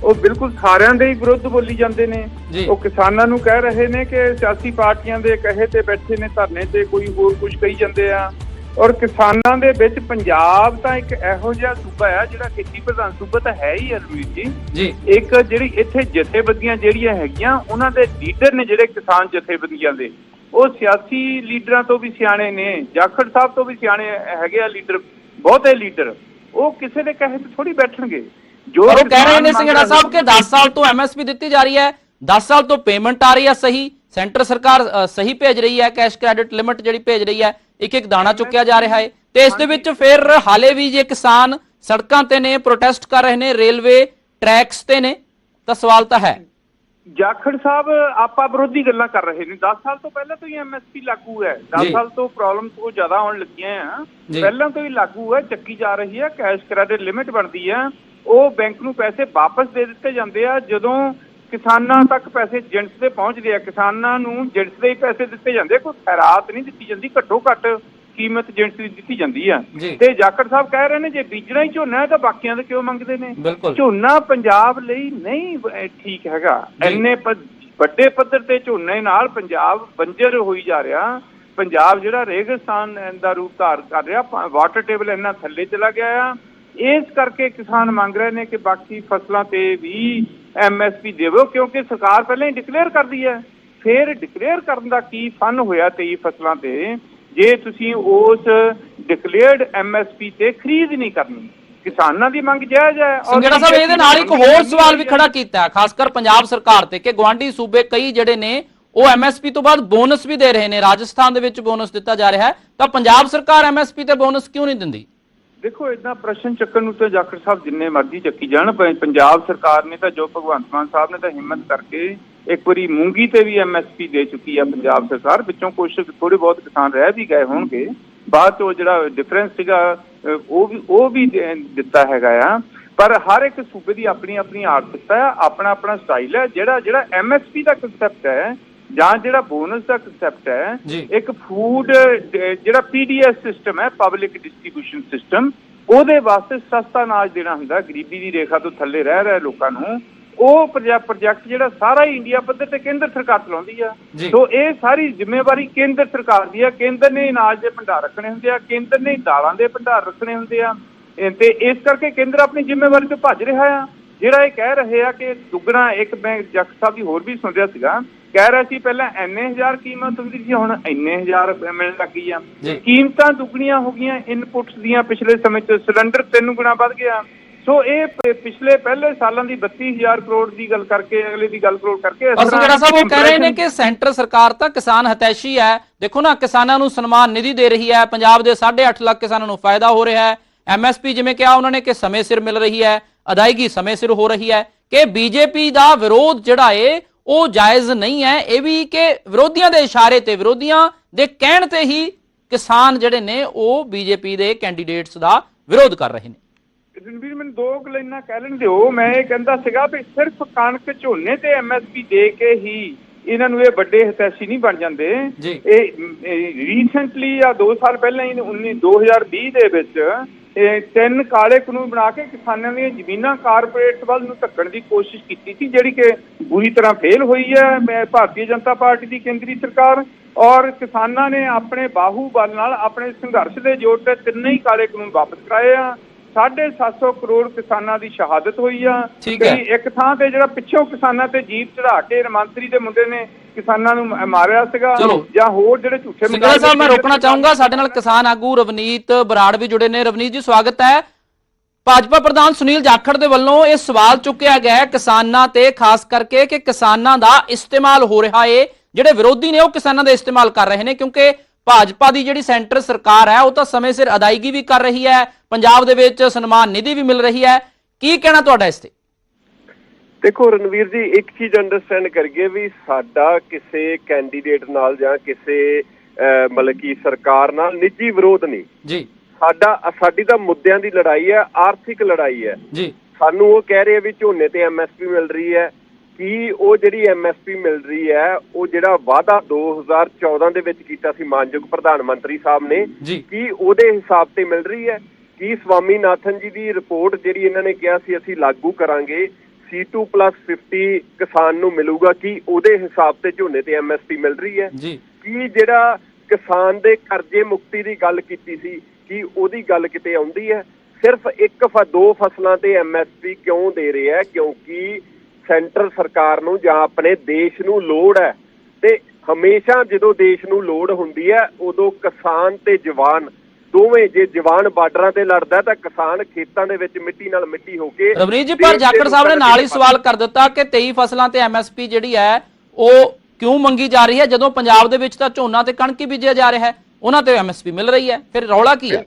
ਉਹ ਬਿਲਕੁਲ ਸਾਰਿਆਂ ਦੇ ਹੀ ਵਿਰੁੱਧ ਬੋਲੀ ਜਾਂਦੇ ਨੇ। ਉਹ ਕਿਸਾਨਾਂ ਨੂੰ ਕਹਿ ਰਹੇ ਨੇ ਕਿ ਸਿਆਸੀ ਪਾਰਟੀਆਂ ਦੇ ਕਹੇ ਤੇ ਬੈਠੇ ਨੇ ਧਰਨੇ ਤੇ ਕੋਈ ਹੋਰ ਕੁਝ ਕਹੀ ਜਾਂਦੇ ਆ। ਔਰ ਕਿਸਾਨਾਂ ਦੇ ਵਿੱਚ ਪੰਜਾਬ ਤਾਂ ਇੱਕ ਇਹੋ ਜਿਹਾ ਸੂਬਾ ਹੈ ਜਿਹੜਾ ਖੇਤੀ ਪ੍ਰਧਾਨ ਸੂਬਾ ਤਾਂ ਹੈ ਹੀ ਅਰਵੀਰ ਜੀ। ਜੀ। ਇੱਕ ਜਿਹੜੀ ਇੱਥੇ ਜਥੇਬੰਦੀਆਂ ਜਿਹੜੀਆਂ ਹੈਗੀਆਂ ਉਹਨਾਂ ਦੇ ਲੀਡਰ ਨੇ ਜਿਹੜੇ ਕਿਸਾਨ ਜਥੇਬੰਦੀਆਂ ਦੇ। ਉਹ ਸਿਆਸੀ ਲੀਡਰਾਂ ਤੋਂ ਵੀ ਸਿਆਣੇ ਨੇ ਜਾਖੜ ਸਾਹਿਬ ਤੋਂ ਵੀ ਸਿਆਣੇ ਹੈਗੇ ਆ ਲੀਡਰ ਬਹੁਤੇ ਲੀਡਰ। ਉਹ ਕਿਸੇ ਦੇ ਕਹੇ ਤੇ ਥੋੜੀ ਬੈਠਣਗੇ। ਜੋ ਉਹ ਕਹਿ ਰਹੇ ਨੇ ਸਿੰਘੜਾ ਸਾਹਿਬ ਕਿ 10 ਸਾਲ ਤੋਂ ਐਮਐਸਪੀ ਦਿੱਤੀ ਜਾ ਰਹੀ ਹੈ 10 ਸਾਲ ਤੋਂ ਪੇਮੈਂਟ ਆ ਰਹੀ ਹੈ ਸਹੀ ਸੈਂਟਰ ਸਰਕਾਰ ਸਹੀ ਭੇਜ ਰਹੀ ਹੈ ਕੈਸ਼ ਕ੍ਰੈਡਿਟ ਲਿਮਟ ਜਿਹੜੀ ਭੇਜ ਰਹੀ ਹੈ ਇੱਕ ਇੱਕ ਦਾਣਾ ਚੁੱਕਿਆ ਜਾ ਰਿਹਾ ਹੈ। ਤੇ ਇਸ ਦੇ ਵਿੱਚ ਫਿਰ ਹਾਲੇ ਵੀ ਜੇ ਕਿਸਾਨ ਸੜਕਾਂ ਤੇ ਨੇ ਪ੍ਰੋਟੈਸਟ ਕਰ ਰਹੇ ਨੇ ਰੇਲਵੇ ਟਰੈਕਸ ਤੇ ਨੇ ਤਾਂ ਸਵਾਲ ਤਾਂ ਹੈ। ਜਾਖੜ ਸਾਹਿਬ ਆਪਾ ਵਿਰੋਧੀ ਗੱਲਾਂ ਕਰ ਰਹੇ ਨੇ। 10 ਸਾਲ ਤੋਂ ਪਹਿਲਾਂ ਤੋਂ ਹੀ ਐਮਐਸਪੀ ਲਾਗੂ ਹੈ। 10 ਜੀ। ਸਾਲ ਤੋਂ ਪ੍ਰੋਬਲਮ ਤੋਂ ਜ਼ਿਆਦਾ ਆਉਣ ਲੱਗੀਆਂ ਆ। ਪਹਿਲਾਂ ਤੋਂ ਹੀ ਲਾਗੂ ਹੈ ਚੱਕੀ ਜਾ ਰਹੀ ਹੈ ਕੈਸ਼ ਕ੍ਰੈਡਿਟ ਲਿਮਿਟ ਬਣਦੀ ਹੈ। ਉਹ ਬੈਂਕ ਨੂੰ ਪੈਸੇ ਵਾਪਸ ਦੇ ਦਿੱਤੇ ਜਾਂਦੇ ਆ ਜਦੋਂ ਕਿਸਾਨਾਂ ਤੱਕ ਪੈਸੇ ਏਜੰਟਸ ਦੇ ਪਹੁੰਚਦੇ ਆ। ਕਿਸਾਨਾਂ ਨੂੰ ਏਜੰਟਸ ਦੇ ਹੀ ਪੈਸੇ ਦਿੱਤੇ ਜਾਂਦੇ ਕੋਈ ਖੈਰਾਤ ਨਹੀਂ ਦਿੱਤੀ ਜਾਂਦੀ ਘੱਟੋ ਘੱਟ ਕੀਮਤ ਏਜੰਟਸ ਦੀ ਦਿੱਤੀ ਜਾਂਦੀ ਆ। ਤੇ ਜਾਖੜ ਸਾਹਿਬ ਕਹਿ ਰਹੇ ਨੇ ਜੇ ਬੀਜਣਾ ਹੀ ਝੋਨਾ ਹੈ ਤਾਂ ਬਾਕੀਆਂ ਦੇ ਕਿਉਂ ਮੰਗਦੇ ਨੇ। ਝੋਨਾ ਪੰਜਾਬ ਲਈ ਨਹੀਂ ਠੀਕ ਹੈਗਾ। ਪ- ਵੱਡੇ ਪੱਧਰ ਤੇ ਝੋਨੇ ਨਾਲ ਪੰਜਾਬ ਬੰਜਰ ਹੋਈ ਜਾ ਰਿਹਾ। ਪੰਜਾਬ ਜਿਹੜਾ ਰੇਗਿਸਤਾਨ ਦਾ ਰੂਪ ਧਾਰ ਕਰ ਰਿਹਾ ਵਾਟਰ ਟੇਬਲ ਇੰਨਾ ਥੱਲੇ ਚਲਾ ਗਿਆ ਆ। ਇਸ ਕਰਕੇ ਕਿਸਾਨ ਮੰਗ ਰਹੇ ਨੇ ਕਿ ਬਾਕੀ ਫਸਲਾਂ ਤੇ ਵੀ ਐਮਐਸਪੀ ਦੇਵੋ ਕਿਉਂਕਿ ਸਰਕਾਰ ਪਹਿਲਾਂ ਹੀ ਡਿਕਲੇਅਰ ਕਰਦੀ ਹੈ। ਫਿਰ ਡਿਕਲੇਅਰ ਕਰਨ ਦਾ ਕੀ ਫਨ ਹੋਇਆ 23 ਫਸਲਾਂ ਤੇ ਜੇ ਤੁਸੀਂ ਉਸ ਡਿਕਲੇਅਰਡ ਐਮਐਸਪੀ ਤੇ ਖਰੀਦ ਨਹੀਂ ਕਰਨੀ ਕਿਸਾਨਾਂ ਦੀ ਮੰਗ ਜਾਇਜ਼ ਹੈ ਔਰ ਸੰਗੜਾ ਸਾਹਿਬ ਇਹਦੇ ਨਾਲ ਇੱਕ ਹੋਰ ਸਵਾਲ ਵੀ ਖੜਾ ਕੀਤਾ ਖਾਸ ਕਰ ਪੰਜਾਬ ਸਰਕਾਰ ਤੇ ਕਿ ਗਵਾਂਢੀ ਸੂਬੇ ਕਈ ਜਿਹੜੇ ਨੇ ਉਹ ਐਮਐਸਪੀ ਤੋਂ ਬਾਅਦ ਬੋਨਸ ਵੀ ਦੇ ਰਹੇ ਨੇ ਰਾਜਸਥਾਨ ਦੇ ਵਿੱਚ ਬੋਨਸ ਦਿੱਤਾ ਜਾ ਰਿਹਾ ਹੈ। ਤਾਂ ਪੰਜਾਬ ਸਰਕਾਰ ਐਮਐਸਪੀ ਤੇ ਬੋਨਸ ਕਿਉਂ ਨਹੀਂ ਦਿੰਦੀ? ਦੇਖੋ ਇਦਾਂ ਪ੍ਰਸ਼ਨ ਚੱਕਣ ਨੂੰ ਤਾਂ ਜਾਖੜ ਸਾਹਿਬ ਜਿੰਨੇ ਮਰਜ਼ੀ ਚੱਕੀ ਜਾਣ ਪੰਜਾਬ ਸਰਕਾਰ ਨੇ ਤਾਂ ਜੋ ਭਗਵੰਤ ਮਾਨ ਸਾਹਿਬ ਨੇ ਤਾਂ ਹਿੰਮਤ ਕਰਕੇ ਇੱਕ ਵਾਰੀ ਮੂੰਗੀ ਤੇ ਵੀ ਐਮਐਸਪੀ ਦੇ ਚੁੱਕੀ ਆ ਪੰਜਾਬ ਸਰਕਾਰ, ਵਿੱਚੋਂ ਕੁਝ ਥੋੜੇ ਬਹੁਤ ਕਿਸਾਨ ਰਹਿ ਵੀ ਗਏ ਹੋਣਗੇ। ਬਾਅਦ ਚੋਂ ਜਿਹੜਾ ਡਿਫਰੈਂਸ ਸੀਗਾ ਉਹ ਵੀ ਉਹ ਵੀ ਦਿੱਤਾ ਹੈਗਾ ਆ। ਪਰ ਹਰ ਇੱਕ ਸੂਬੇ ਦੀ ਆਪਣੀ ਆਪਣੀ ਆਰਥਿਕਤਾ ਹੈ ਆਪਣਾ ਆਪਣਾ ਸਟਾਈਲ ਹੈ ਜਿਹੜਾ ਜਿਹੜਾ ਐਮਐਸਪੀ ਦਾ ਕਨਸੈਪਟ ਹੈ ਜਾਂ ਜਿਹੜਾ ਬੋਨਸ ਦਾ ਕਨਸੈਪਟ ਹੈ। ਇੱਕ ਫੂਡ ਜਿਹੜਾ ਪੀਡੀਐਸ ਸਿਸਟਮ ਹੈ ਪਬਲਿਕ ਡਿਸਟ੍ਰੀਬਿਊਸ਼ਨ ਸਿਸਟਮ ਉਹਦੇ ਵਾਸਤੇ ਸਸਤਾ ਅਨਾਜ ਦੇਣਾ ਹੁੰਦਾ ਗਰੀਬੀ ਦੀ ਰੇਖਾ ਤੋਂ ਥੱਲੇ ਰਹਿ ਰਹੇ ਲੋਕਾਂ ਨੂੰ। ਉਹ ਪ੍ਰੋਜੈਕਟ ਜਿਹੜਾ ਸਾਰਾ ਇੰਡੀਆ ਪੱਧਰ ਤੇ ਕੇਂਦਰ ਸਰਕਾਰ ਚਲਾਉਂਦੀ ਆ। ਸੋ ਇਹ ਸਾਰੀ ਜ਼ਿੰਮੇਵਾਰੀ ਕੇਂਦਰ ਸਰਕਾਰ ਦੀ ਆ। ਕੇਂਦਰ ਨੇ ਅਨਾਜ ਦੇ ਭੰਡਾਰ ਰੱਖਣੇ ਹੁੰਦੇ ਆ ਕੇਂਦਰ ਨੇ ਦਾਲਾਂ ਦੇ ਭੰਡਾਰ ਰੱਖਣੇ ਹੁੰਦੇ ਆ। ਤੇ ਇਸ ਕਰਕੇ ਕੇਂਦਰ ਆਪਣੀ ਜ਼ਿੰਮੇਵਾਰੀ ਤੋਂ ਭੱਜ ਰਿਹਾ ਆ। ਜਿਹੜਾ ਇਹ ਕਹਿ ਰਹੇ ਆ ਕਿ ਦੁੱਗਣਾ ਇੱਕ ਮੈਂ ਜੱਟ ਸਾਹਿਬ ਦੀ ਹੋਰ ਵੀ ਸੁਣ ਰਿਹਾ ਸੀਗਾ ਕਹਿ ਰਿਹਾ ਸੀ ਪਹਿਲਾਂ ਇੰਨੇ ਹਜ਼ਾਰ ਕੀਮਤ ਹੁੰਦੀ ਸੀ ਹੁਣ ਇੰਨੇ ਹਜ਼ਾਰ ਮਿਲਣ ਲੱਗੀ ਆ। ਕੀਮਤਾਂ ਦੁੱਗਣੀਆਂ ਹੋ ਗਈਆਂ ਇਨਪੁਟਸ ਦੀਆਂ ਪਿਛਲੇ ਸਮੇਂ 'ਚ ਸਿਲੰਡਰ ਤਿੰਨ ਗੁਣਾ ਵੱਧ ਗਿਆ। ਸੋ ਇਹ ਪਿਛਲੇ ਪਹਿਲੇ ਸਾਲਾਂ ਦੀ 32000 ਕਰੋੜ ਦੀ ਗੱਲ ਕਰਕੇ ਅਗਲੇ ਦੀ ਗੱਲ ਕਰੋੜ ਕਰਕੇ ਇਸ ਤਰ੍ਹਾਂ ਸੰਗੜਾ ਸਾਹਿਬ ਉਹ ਕਹਿ ਰਹੇ ਨੇ ਕਿ ਸੈਂਟਰ ਸਰਕਾਰ ਤਾਂ ਕਿਸਾਨ ਹਤੈਸ਼ੀ ਹੈ। ਦੇਖੋ ਨਾ ਕਿਸਾਨਾਂ ਨੂੰ ਸਨਮਾਨ ਨਿਧੀ ਦੇ ਰਹੀ ਹੈ। ਪੰਜਾਬ ਦੇ 8.5 ਲੱਖ ਕਿਸਾਨਾਂ ਨੂੰ ਫਾਇਦਾ ਹੋ ਰਿਹਾ ਹੈ। ਐਮਐਸਪੀ ਜਿਵੇਂ ਕਿਹਾ ਉਹਨਾਂ ਨੇ ਕਿ ਸਮੇਂ ਸਿਰ ਮਿਲ ਰਹੀ ਹੈ। ਅਦਾਇਗੀ ਸਮੇਂ ਸਿਰ ਹੋ ਰਹੀ ਹੈ ਕਿ ਬੀਜੇਪੀ ਦਾ ਵਿਰੋਧ ਜਿਹੜਾ ਏ ਉਹ ਜਾਇਜ਼ ਨਹੀਂ ਹੈ। ਇਹ ਵੀ ਕਿ ਵਿਰੋਧੀਆਂ ਦੇ ਇਸ਼ਾਰੇ ਤੇ ਵਿਰੋਧੀਆਂ ਦੇ ਕਹਿਣ ਤੇ ਹੀ ਕਿਸਾਨ ਜਿਹੜੇ ਨੇ ਉਹ ਬੀਜੇਪੀ ਦੇ ਕੈਂਡੀਡੇਟਸ ਦਾ ਵਿਰੋਧ ਕਰ ਰਹੇ ਨੇ। ਰਣਵੀਰ ਮੈਨੂੰ ਦੋ ਲਾਈਨਾਂ ਕਹਿ ਲੈਣ ਦਿਓ। ਮੈਂ ਇਹ ਕਹਿੰਦਾ ਸੀਗਾ ਵੀ ਸਿਰਫ ਕਣਕ ਝੋਨੇ ਤੇ ਐਮਐਸਪੀ ਦੇ ਕੇ ਹੀ ਇਹਨਾਂ ਨੂੰ ਇਹ ਵੱਡੇ ਹਿਤੈਸ਼ੀ ਨਹੀਂ ਬਣ ਜਾਂਦੇ। ਇਹ ਰੀਸੈਂਟਲੀ ਆ 2 ਸਾਲ ਪਹਿਲਾਂ ਹੀ 19 2020 ਦੇ ਵਿੱਚ ਤਿੰਨ ਕਾਲੇ ਕਾਨੂੰਨ ਬਣਾ ਕੇ ਕਿਸਾਨਾਂ ਦੀਆਂ ਜ਼ਮੀਨਾਂ ਕਾਰਪੋਰੇਟ ਵੱਲ ਨੂੰ ਧੱਕਣ ਦੀ ਕੋਸ਼ਿਸ਼ ਕੀਤੀ ਸੀ, ਜਿਹੜੀ ਕਿ ਬੁਰੀ ਤਰ੍ਹਾਂ ਫੇਲ ਹੋਈ ਹੈ। ਮੈਂ ਭਾਰਤੀ ਜਨਤਾ ਪਾਰਟੀ ਦੀ ਕੇਂਦਰੀ ਸਰਕਾਰ ਔਰ ਕਿਸਾਨਾਂ ਨੇ ਆਪਣੇ ਬਾਹੂ ਬਲ ਨਾਲ ਆਪਣੇ ਸੰਘਰਸ਼ ਦੇ ਜੋਰ ਤੇ ਤਿੰਨੇ ਹੀ ਕਾਲੇ ਕਾਨੂੰਨ ਵਾਪਸ ਕਰਾਏ ਆ। 750 ਕਰੋੜ ਕਿਸਾਨਾਂ ਦੀ ਸ਼ਹਾਦਤ ਹੋਈ ਆ। ਕਈ ਇੱਕ ਥਾਂ ਤੇ ਜਿਹੜਾ ਪਿੱਛੋਂ ਕਿਸਾਨਾਂ ਤੇ ਜੀਪ ਚੜਾ ਕੇ ਰਮਾਂਤਰੀ ਦੇ ਮੁੰਡੇ ਨੇ ਕਿਸਾਨਾਂ ਨੂੰ ਮਾਰਿਆ ਸੀਗਾ। ਜਾਂ ਹੋਰ ਜਿਹੜੇ ਝੂਠੇ ਸਿੰਗਲਾ ਸਾਹਿਬ ਮੈਂ ਮੁਕਾਬਲੇ ਰੋਕਣਾ ਚਾਹੂੰਗਾ। ਸਾਡੇ ਨਾਲ ਕਿਸਾਨ ਆਗੂ ਰਵਨੀਤ ਬਰਾੜ ਵੀ ਜੁੜੇ ਨੇ। ਰਵਨੀਤ ਜੀ ਸਵਾਗਤ ਹੈ। ਭਾਜਪਾ ਪ੍ਰਧਾਨ ਸੁਨੀਲ ਜਾਖੜ ਦੇ ਵੱਲੋਂ ਇਹ ਸਵਾਲ ਚੁੱਕਿਆ ਗਿਆ ਹੈ ਕਿਸਾਨਾਂ ਤੇ ਖਾਸ ਕਰਕੇ ਕਿ ਕਿਸਾਨਾਂ ਦਾ ਇਸਤੇਮਾਲ ਹੋ ਰਿਹਾ ਏ। ਜਿਹੜੇ ਵਿਰੋਧੀ ਨੇ ਉਹ ਕਿਸਾਨਾਂ ਦਾ ਇਸਤੇਮਾਲ ਕਰ ਰਹੇ ਨੇ ਕਿਉਂਕਿ ਭਾਜਪਾ ਦੀ ਜਿਹੜੀ ਸੈਂਟਰ ਸਰਕਾਰ ਹੈ ਉਹ ਤਾਂ ਸਮੇਂ ਸਿਰ ਅਦਾਇਗੀ ਵੀ ਕਰ ਰਹੀ ਹੈ। ਪੰਜਾਬ ਦੇ ਵਿੱਚ ਸਨਮਾਨ ਨਿਧੀ ਵੀ ਮਿਲ ਰਹੀ ਹੈ। ਕੀ ਕਹਿਣਾ ਤੁਹਾਡਾ ਇਸ ਤੇ? ਦੇਖੋ ਰਣਵੀਰ ਜੀ ਇੱਕ ਚੀਜ਼ ਅੰਡਰਸਟੈਂਡ ਕਰੀਏ ਵੀ ਸਾਡਾ ਕਿਸੇ ਕੈਂਡੀਡੇਟ ਨਾਲ ਜਾਂ ਕਿਸੇ ਮਤਲਬ ਕਿ ਸਰਕਾਰ ਨਾਲ ਨਿੱਜੀ ਵਿਰੋਧ ਨਹੀਂ। ਜੀ। ਸਾਡਾ ਸਾਡੀ ਤਾਂ ਮੁੱਦਿਆਂ ਦੀ ਲੜਾਈ ਹੈ ਆਰਥਿਕ ਲੜਾਈ ਹੈ। ਜੀ। ਸਾਨੂੰ ਉਹ ਕਹਿ ਰਹੇ ਵੀ ਝੋਨੇ ਤੇ ਐਮਐਸਪੀ ਮਿਲ ਰਹੀ ਹੈ ਕੀ ਉਹ ਜਿਹੜੀ ਐਮਐਸਪੀ ਮਿਲ ਰਹੀ ਹੈ ਉਹ ਜਿਹੜਾ ਵਾਅਦਾ 2014 ਦੇ ਵਿੱਚ ਕੀਤਾ ਸੀ ਮਾਨਯੋਗ ਪ੍ਰਧਾਨ ਮੰਤਰੀ ਸਾਹਿਬ ਨੇ ਕੀ ਉਹਦੇ ਹਿਸਾਬ ਤੇ ਮਿਲ ਰਹੀ ਹੈ। ਕੀ ਸਵਾਮੀਨਾਥਨ ਜੀ ਦੀ ਰਿਪੋਰਟ ਜਿਹੜੀ ਇਹਨਾਂ ਨੇ ਕਿਹਾ ਸੀ ਅਸੀਂ ਲਾਗੂ ਕਰਾਂਗੇ। C2+50 ਕਿਸਾਨ ਨੂੰ ਮਿਲੂਗਾ ਕੀ ਉਹਦੇ ਹਿਸਾਬ ਤੇ ਝੋਨੇ ਤੇ ਐਮਐਸਪੀ ਮਿਲ ਰਹੀ ਹੈ। ਜੀ। ਕੀ ਜਿਹੜਾ ਕਿਸਾਨ ਦੇ ਕਰਜ਼ੇ ਮੁਕਤੀ ਦੀ ਗੱਲ ਕੀਤੀ ਸੀ ਕੀ ਉਹਦੀ ਗੱਲ ਕਿਤੇ ਆਉਂਦੀ ਹੈ। ਸਿਰਫ ਇੱਕ ਫ ਦੋ ਫਸਲਾਂ ਤੇ ਐਮਐਸਪੀ ਕਿਉਂ ਦੇ ਰਿਹਾ ਹੈ? ਕਿਉਂਕਿ ਸੈਂਟਰ ਸਰਕਾਰ ਨੂੰ ਜਾਂ ਆਪਣੇ ਦੇਸ਼ ਨੂੰ ਲੋੜ ਹੈ। ਤੇ ਹਮੇਸ਼ਾ ਜਦੋਂ ਦੇਸ਼ ਨੂੰ ਲੋੜ ਹੁੰਦੀ ਹੈ ਉਦੋਂ ਕਿਸਾਨ ਤੇ ਜਵਾਨ ਦੋਵੇਂ ਜੇ ਜਵਾਨ ਬਾਰਡਰਾਂ ਤੇ ਲੜਦਾ ਤਾਂ ਕਿਸਾਨ ਖੇਤਾਂ ਦੇ ਵਿੱਚ ਮਿੱਟੀ ਨਾਲ ਮਿੱਟੀ ਹੋ ਕੇ ਰਵਨੀਤ ਜੀ ਪਰ ਜਾਖੜ ਸਾਹਿਬ ਨੇ ਨਾਲ ਹੀ ਸਵਾਲ ਕਰ ਦਿੱਤਾ ਕਿ 23 ਫਸਲਾਂ ਤੇ ਐਮਐਸਪੀ ਜਿਹੜੀ ਹੈ ਉਹ ਕਿਉਂ ਮੰਗੀ ਜਾ ਰਹੀ ਹੈ? ਜਦੋਂ ਪੰਜਾਬ ਦੇ ਵਿੱਚ ਤਾਂ ਝੋਨਾ ਤੇ ਕਣਕ ਹੀ ਬੀਜਿਆ ਜਾ ਰਿਹਾ ਹੈ ਉਹਨਾਂ ਤੇ ਐਮਐਸਪੀ ਮਿਲ ਰਹੀ ਹੈ। ਫਿਰ ਰੌਲਾ ਕੀ ਹੈ?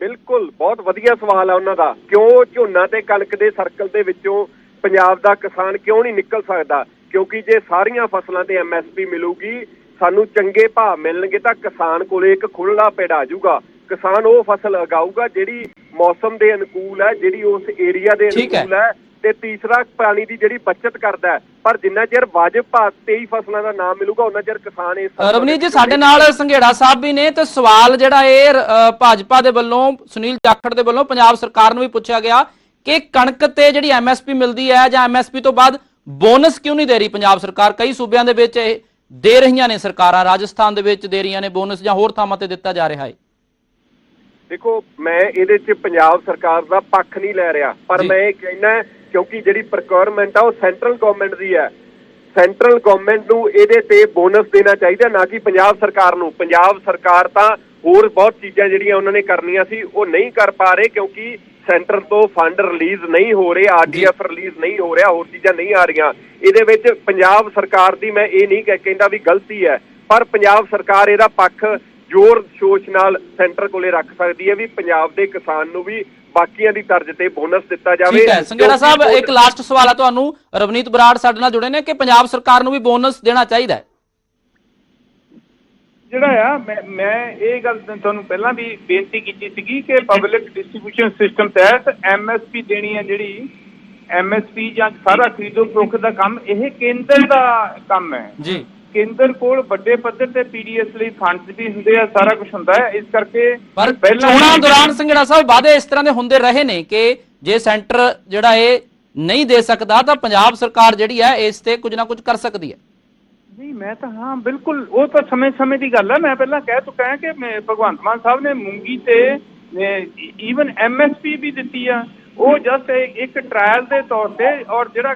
ਬਿਲਕੁਲ ਬਹੁਤ ਵਧੀਆ ਸਵਾਲ ਹੈ ਉਹਨਾਂ ਦਾ। ਕਿਉਂ ਝੋਨਾ ਤੇ ਕਣਕ ਦੇ ਸਰਕਲ ਦੇ ਵਿੱਚੋਂ ਪੰਜਾਬ ਦਾ ਕਿਸਾਨ ਕਿਉਂ ਨਹੀਂ ਨਿਕਲ ਸਕਦਾ? ਕਿਉਂਕਿ ਜੇ ਸਾਰੀਆਂ ਫਸਲਾਂ ਤੇ ਐਮਐਸਪੀ ਮਿਲੂਗੀ ਸਾਨੂੰ ਚੰਗੇ ਭਾਅ ਮਿਲਣਗੇ ਤਾਂ ਕਿਸਾਨ ਕੋਲੇ ਇੱਕ ਖੁੱਲ੍ਹਾ ਪੇੜ ਆ ਜਾਊਗਾ। ਕਿਸਾਨ ਉਹ ਫਸਲ ਉਗਾਊਗਾ ਜਿਹੜੀ ਮੌਸਮ ਦੇ ਅਨੁਕੂਲ ਹੈ ਜਿਹੜੀ ਉਸ ਏਰੀਆ ਦੇ। ਅਨੁਕੂਲ ਹੈ ਤੇ ਤੀਸਰਾ ਪਾਣੀ ਦੀ ਜਿਹੜੀ ਬਚਤ ਕਰਦਾ ਹੈ। ਪਰ ਜਿੰਨਾ ਚਿਰ ਵਾਜਬ ਭਾਅ 23 ਫਸਲਾਂ ਦਾ ਨਾਮ ਮਿਲੂਗਾ ਉਹਨਾਂ ਚਿਰ ਕਿਸਾਨ ਇਸ ਰਵਨੀਤ ਜੀ ਸਾਡੇ ਨਾਲ ਸੰਘੇੜਾ ਸਾਹਿਬ ਵੀ ਨੇ ਤੇ ਸਵਾਲ ਜਿਹੜਾ ਇਹ ਭਾਜਪਾ ਦੇ ਵੱਲੋਂ ਸੁਨੀਲ ਜਾਖੜ ਦੇ ਵੱਲੋਂ ਪੰਜਾਬ ਸਰਕਾਰ ਨੂੰ ਵੀ ਪੁੱਛਿਆ ਗਿਆ ਕਿ ਕਣਕ ਤੇ ਜਿਹੜੀ ਐਮਐਸਪੀ ਮਿਲਦੀ ਹੈ ਜਾਂ ਐਮਐਸਪੀ ਤੋਂ ਬਾਅਦ ਬੋਨਸ ਕਿਉਂ ਨਹੀਂ ਦੇ ਰਹੀ ਪੰਜਾਬ ਸਰਕਾਰ? ਕਈ ਸੂਬਿਆਂ ਦੇ ਵਿੱਚ ਇਹ ਦੇ ਰਹੀਆਂ ਨੇ ਸਰਕਾਰਾਂ ਰਾਜਸਥਾਨ ਦੇ ਵਿੱਚ ਦੇ ਰਹੀਆਂ ਨੇ ਬੋਨਸ ਜਾਂ ਹੋਰ ਥਾਵਾਂ ਤੇ ਦਿੱਤਾ ਜਾ ਰਿਹਾ ਹੈ। ਦੇਖੋ ਮੈਂ ਇਹਦੇ 'ਚ ਪੰਜਾਬ ਸਰਕਾਰ ਦਾ ਪੱਖ ਨਹੀਂ ਲੈ ਰਿਹਾ ਪਰ। ਮੈਂ ਇਹ ਕਹਿਣਾ ਕਿਉਂਕਿ ਜਿਹੜੀ ਪ੍ਰੋਕਿਉਰਮੈਂਟ ਆ ਉਹ ਸੈਂਟਰਲ ਗਵਰਨਮੈਂਟ ਦੀ ਹੈ। ਸੈਂਟਰਲ ਗਵਰਨਮੈਂਟ ਨੂੰ ਇਹਦੇ ਤੇ ਬੋਨਸ ਦੇਣਾ ਚਾਹੀਦਾ ਨਾ ਕਿ ਪੰਜਾਬ ਸਰਕਾਰ ਨੂੰ। ਪੰਜਾਬ ਸਰਕਾਰ ਤਾਂ ਹੋਰ ਬਹੁਤ ਚੀਜ਼ਾਂ ਜਿਹੜੀਆਂ ਉਹਨਾਂ ਨੇ ਕਰਨੀਆਂ ਸੀ ਉਹ ਨਹੀਂ ਕਰ ਪਾ ਰਹੇ ਕਿਉਂਕਿ ਸੈਂਟਰ ਤੋਂ ਫੰਡ ਰਿਲੀਜ਼ ਨਹੀਂ ਹੋ ਰਹੇ ਆਰਡੀਐਫ ਰਿਲੀਜ਼ ਨਹੀਂ ਹੋ ਰਿਹਾ ਹੋਰ ਚੀਜ਼ਾਂ ਨਹੀਂ ਆ ਰਹੀਆਂ। ਇਹਦੇ ਵਿੱਚ ਪੰਜਾਬ ਸਰਕਾਰ ਦੀ ਮੈਂ ਇਹ ਨਹੀਂ ਕਹਿ- ਕਹਿੰਦਾ ਵੀ ਗਲਤੀ ਹੈ ਪਰ ਪੰਜਾਬ ਸਰਕਾਰ ਇਹਦਾ ਪੱਖ ਜ਼ੋਰ ਸ਼ੋਸ਼ ਨਾਲ ਸੈਂਟਰ ਕੋਲੇ ਰੱਖ ਸਕਦੀ ਹੈ ਵੀ ਪੰਜਾਬ ਦੇ ਕਿਸਾਨ ਨੂੰ ਵੀ ਬਾਕੀਆਂ ਦੀ ਤਰਜ਼ ਤੇ ਬੋਨਸ ਦਿੱਤਾ ਜਾਵੇ। ਠੀਕ ਹੈ। ਕਿਉਂਕਿ ਸਾਹਿਬ ਇੱਕ ਲਾਸਟ ਸਵਾਲ ਹੈ ਤੁਹਾਨੂੰ। ਰਵਨੀਤ ਬਰਾੜ ਸਾਡੇ ਨਾਲ ਜੁੜੇ ਨੇ ਕਿ ਪੰਜਾਬ ਸਰਕਾਰ ਨੂੰ ਵੀ ਬੋਨਸ ਦੇਣਾ ਚਾਹੀਦਾ ਹੈ? ਜਿਹੜਾ ਆ ਮੈਂ ਮੈਂ ਇਹ ਗੱਲ ਤੁਹਾਨੂੰ ਪਹਿਲਾਂ ਵੀ ਬੇਨਤੀ ਕੀਤੀ ਸੀਗੀ ਕਿ ਪਬਲਿਕ ਡਿਸਟ੍ਰੀਬਿਊਸ਼ਨ ਸਿਸਟਮ ਤਹਿਤ ਐਮਐਸਪੀ ਦੇਣੀ ਹੈ ਜਿਹੜੀ ਐਮਐਸਪੀ ਜਾਂ ਸਾਰਾ ਖਰੀਦੋ ਫਰੋਖਤ ਦਾ ਕੰਮ ਇਹ ਕੇਂਦਰ ਦਾ ਕੰਮ ਹੈ। ਜੀ। ਕੇਂਦਰ ਕੋਲ ਵੱਡੇ ਪੱਧਰ ਤੇ ਪੀਡੀਐਸ ਲਈ ਫੰਡਸ ਵੀ ਹੁੰਦੇ ਆ ਸਾਰਾ ਕੁਝ ਹੁੰਦਾ ਹੈ। ਇਸ ਕਰਕੇ ਪਰ ਚੋਣਾਂ ਦੌਰਾਨ ਸੰਘੇੜਾ ਸਾਹਿਬ ਵਾਅਦੇ ਇਸ ਤਰ੍ਹਾਂ ਦੇ ਹੁੰਦੇ ਰਹੇ ਨੇ ਕਿ ਜੇ ਸੈਂਟਰ ਜਿਹੜਾ ਇਹ ਨਹੀਂ ਦੇ ਸਕਦਾ ਤਾਂ ਪੰਜਾਬ ਸਰਕਾਰ ਜਿਹੜੀ ਹੈ ਇਸ ਤੇ ਕੁਝ ਨਾ ਕੁਝ ਕਰ ਸਕਦੀ ਹੈ। ਨਹੀਂ ਮੈਂ ਤਾਂ ਹਾਂ ਬਿਲਕੁਲ। ਉਹ ਤਾਂ ਸਮੇਂ-ਸਮੇਂ ਦੀ ਗੱਲ ਹੈ ਮੈਂ ਪਹਿਲਾਂ ਕਹਿ ਚੁੱਕਾ ਹਾਂ ਕਿ ਭਗਵੰਤ ਮਾਨ ਸਾਹਿਬ ਨੇ ਮੂੰਗੀ ਤੇ ਈਵਨ ਐਮਐਸਪੀ ਵੀ ਦਿੱਤੀ ਆ। ਉਹ ਜਸਟ ਇੱਕ ਟ੍ਰਾਇਲ ਦੇ ਤੌਰ ਤੇ ਔਰ ਜਿਹੜਾ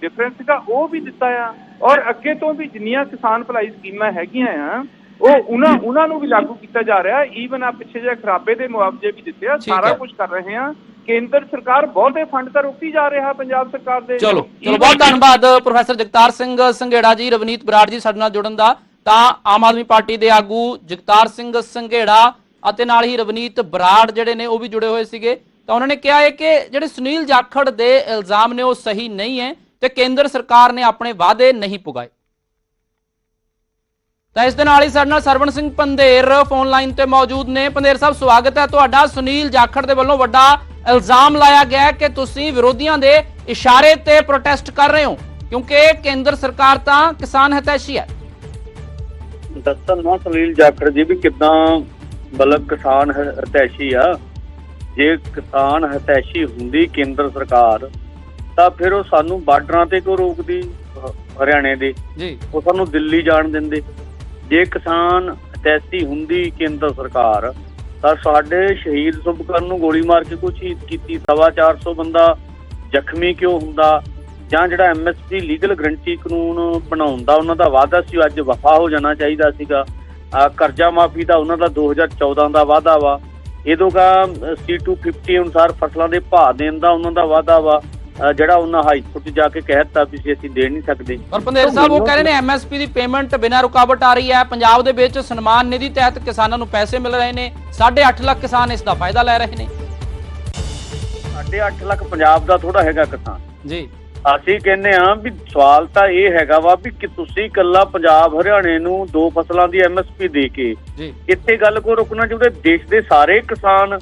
ਡਿਫਰੈਂਸ ਸੀਗਾ ਉਹ ਵੀ ਦਿੱਤਾ ਆ। ਔਰ ਅੱਗੇ ਤੋਂ ਵੀ ਜਿੰਨੀਆਂ ਕਿਸਾਨ ਭਲਾਈ ਸਕੀਮਾਂ ਹੈਗੀਆਂ ਆ ਉਹ ਉਹਨਾਂ ਉਹਨਾਂ ਨੂੰ ਵੀ ਲਾਗੂ ਕੀਤਾ ਜਾ ਰਿਹਾ ਈਵਨ ਆ ਪਿੱਛੇ ਜਿਹੇ ਖਰਾਬੇ ਦੇ ਮੁਆਵਜ਼ੇ ਵੀ ਦਿੱਤੇ ਆ ਸਾਰਾ। ਕੁਝ ਕਰ ਰਹੇ ਆ। ਕੇਂਦਰ ਸਰਕਾਰ ਬਹੁਤੇ ਫੰਡ ਤਾਂ ਰੋਕੀ ਜਾ ਰਿਹਾ ਪੰਜਾਬ ਸਰਕਾਰ ਦੇ। ਚਲੋ ਚਲੋ ਬਹੁਤ ਧੰਨਵਾਦ ਪ੍ਰੋਫੈਸਰ ਜਗਤਾਰ ਸਿੰਘ ਸੰਘੇੜਾ ਜੀ ਰਵਨੀਤ ਬਰਾੜ ਜੀ ਸਾਡੇ ਨਾਲ ਜੁੜਨ ਦਾ। ਤਾਂ ਆਮ ਆਦਮੀ ਪਾਰਟੀ ਦੇ ਆਗੂ ਜਗਤਾਰ ਸਿੰਘ ਸੰਘੇੜਾ ਅਤੇ ਨਾਲ ਹੀ ਰਵਨੀਤ ਬਰਾੜ ਜਿਹੜੇ ਨੇ ਉਹ ਵੀ ਜੁੜੇ ਹੋਏ ਸੀਗੇ। ਤਾਂ ਉਹਨਾਂ ਨੇ ਕਿਹਾ ਹੈ ਕਿ ਜਿਹੜੇ ਸੁਨੀਲ ਜਾਖੜ ਦੇ ਇਲਜ਼ਾਮ ਨੇ ਉਹ ਸਹੀ ਨਹੀਂ ਹੈ। ਤੇ ਕੇਂਦਰ ਸਰਕਾਰ ਨੇ ਆਪਣੇ ਵਾਅਦੇ ਨਹੀਂ ਪੁਗਾਏ। ਤਾਂ ਇਸ ਦੇ ਨਾਲ ਹੀ ਸਾਡੇ ਨਾਲ ਸਰਵਣ ਸਿੰਘ ਪੰਧੇਰ ਫੋਨ ਲਾਈਨ ਤੇ ਮੌਜੂਦ ਨੇ। ਪੰਧੇਰ ਸਾਹਿਬ, ਸਵਾਗਤ ਹੈ ਤੁਹਾਡਾ। ਸੁਨੀਲ ਜਾਖੜ ਦੇ ਵੱਲੋਂ ਵੱਡਾ ਇਲਜ਼ਾਮ ਲਾਇਆ ਗਿਆ ਕਿ ਤੁਸੀਂ ਵਿਰੋਧੀਆਂ ਦੇ ਇਸ਼ਾਰੇ ਤੇ ਪ੍ਰੋਟੈਸਟ ਕਰ ਰਹੇ ਹੋ, ਕਿਉਂਕਿ ਕੇਂਦਰ ਸਰਕਾਰ ਤਾਂ ਕਿਸਾਨ ਹਿਤੈਸ਼ੀ ਹੈ। ਦੱਸਣ ਨਾ ਸੁਨੀਲ ਜਾਖੜ ਜੀ ਵੀ ਕਿਦਾਂ ਮਤਲਬ ਕਿਸਾਨ ਹ- ਹਿਤੈਸ਼ੀ ਆ। ਜੇ ਕਿਸਾਨ ਹਿਤੈਸ਼ੀ ਹੁੰਦੀ ਕੇਂਦਰ ਸਰਕਾਰ ਤਾਂ ਫਿਰ ਉਹ ਸਾਨੂੰ ਬਾਰਡਰਾਂ ਤੇ ਕਿਉਂ ਰੋਕਦੀ? ਹਰਿਆਣੇ ਦੇ। ਜੀ। ਉਹ ਸਾਨੂੰ ਦਿੱਲੀ ਜਾਣ ਦਿੰਦੇ। ਜੇ ਕਿਸਾਨ ਹਿਤੈਸ਼ੀ ਹੁੰਦੀ ਕੇਂਦਰ ਸਰਕਾਰ ਤਾਂ ਸਾਡੇ ਸ਼ਹੀਦ ਸੁਭਕਰਨ ਨੂੰ ਗੋਲੀ ਮਾਰ ਕੇ ਕੋਈ ਸ਼ਹੀਦ ਕੀਤੀ। ਸਵਾ ਚਾਰ ਸੌ ਬੰਦਾ ਜ਼ਖਮੀ ਕਿਉਂ ਹੁੰਦਾ? ਜਾਂ ਜਿਹੜਾ ਐਮਐਸਪੀ ਲੀਗਲ ਗਰੰਟੀ ਕਾਨੂੰਨ ਬਣਾਉਣ ਦਾ ਉਹਨਾਂ ਦਾ ਵਾਅਦਾ ਸੀ ਅੱਜ ਵਫਾ ਹੋ ਜਾਣਾ ਚਾਹੀਦਾ ਸੀਗਾ। ਕਰਜ਼ਾ ਮਾਫੀ ਦਾ ਉਹਨਾਂ ਦਾ 2014 ਦਾ ਵਾਅਦਾ ਵਾ। ਇਹਦੋਂ ਕਾ C250 ਅਨੁਸਾਰ ਫਸਲਾਂ ਦੇ ਭਾਅ ਦੇਣ ਦਾ ਉਹਨਾਂ ਦਾ ਵਾਅਦਾ ਵਾ। ਜਿਹੜਾ ਉਹਨਾਂ ਹਾਈ ਕੋਰਟ 'ਚ ਜਾ ਕੇ ਕਹਿ ਦਿੱਤਾ ਵੀ ਅਸੀਂ ਦੇ ਨਹੀਂ ਸਕਦੇ। ਔਰ ਪੰਦੇਰ ਸਾਹਿਬ ਉਹ ਕਹਿ ਰਹੇ ਨੇ ਐਮਐਸਪੀ ਦੀ ਪੇਮੈਂਟ ਬਿਨਾਂ ਰੁਕਾਵਟ ਆ ਰਹੀ ਹੈ। ਪੰਜਾਬ ਦੇ ਵਿੱਚ ਸਨਮਾਨ ਨਿਧੀ ਤਹਿਤ ਕਿਸਾਨਾਂ ਨੂੰ ਪੈਸੇ ਮਿਲ ਰਹੇ ਨੇ। 8.5 ਲੱਖ ਕਿਸਾਨ ਇਸ ਦਾ ਫਾਇਦਾ ਲੈ ਰਹੇ ਨੇ। ਸਾਢੇ 8 ਲੱਖ ਪੰਜਾਬ ਦਾ ਥੋੜਾ ਹੈਗਾ ਕਿਸਾਨ। ਜੀ। ਅਸੀਂ ਕਹਿੰਦੇ ਆ ਵੀ ਸਵਾਲ ਤਾਂ ਇਹ ਹੈਗਾ ਵਾ ਵੀ ਕਿ ਤੁਸੀਂ ਇਕੱਲਾ ਪੰਜਾਬ ਹਰਿਆਣੇ ਨੂੰ ਦੋ ਫਸਲਾਂ ਦੀ ਐਮਐਸਪੀ ਦੇ ਕੇ ਜੀ। ਇੱਥੇ ਗੱਲ ਕੋ ਰੁਕਣਾ ਚਾਹੁੰਦੇ। ਦੇਸ਼ ਦੇ ਸਾਰੇ ਕਿਸਾਨ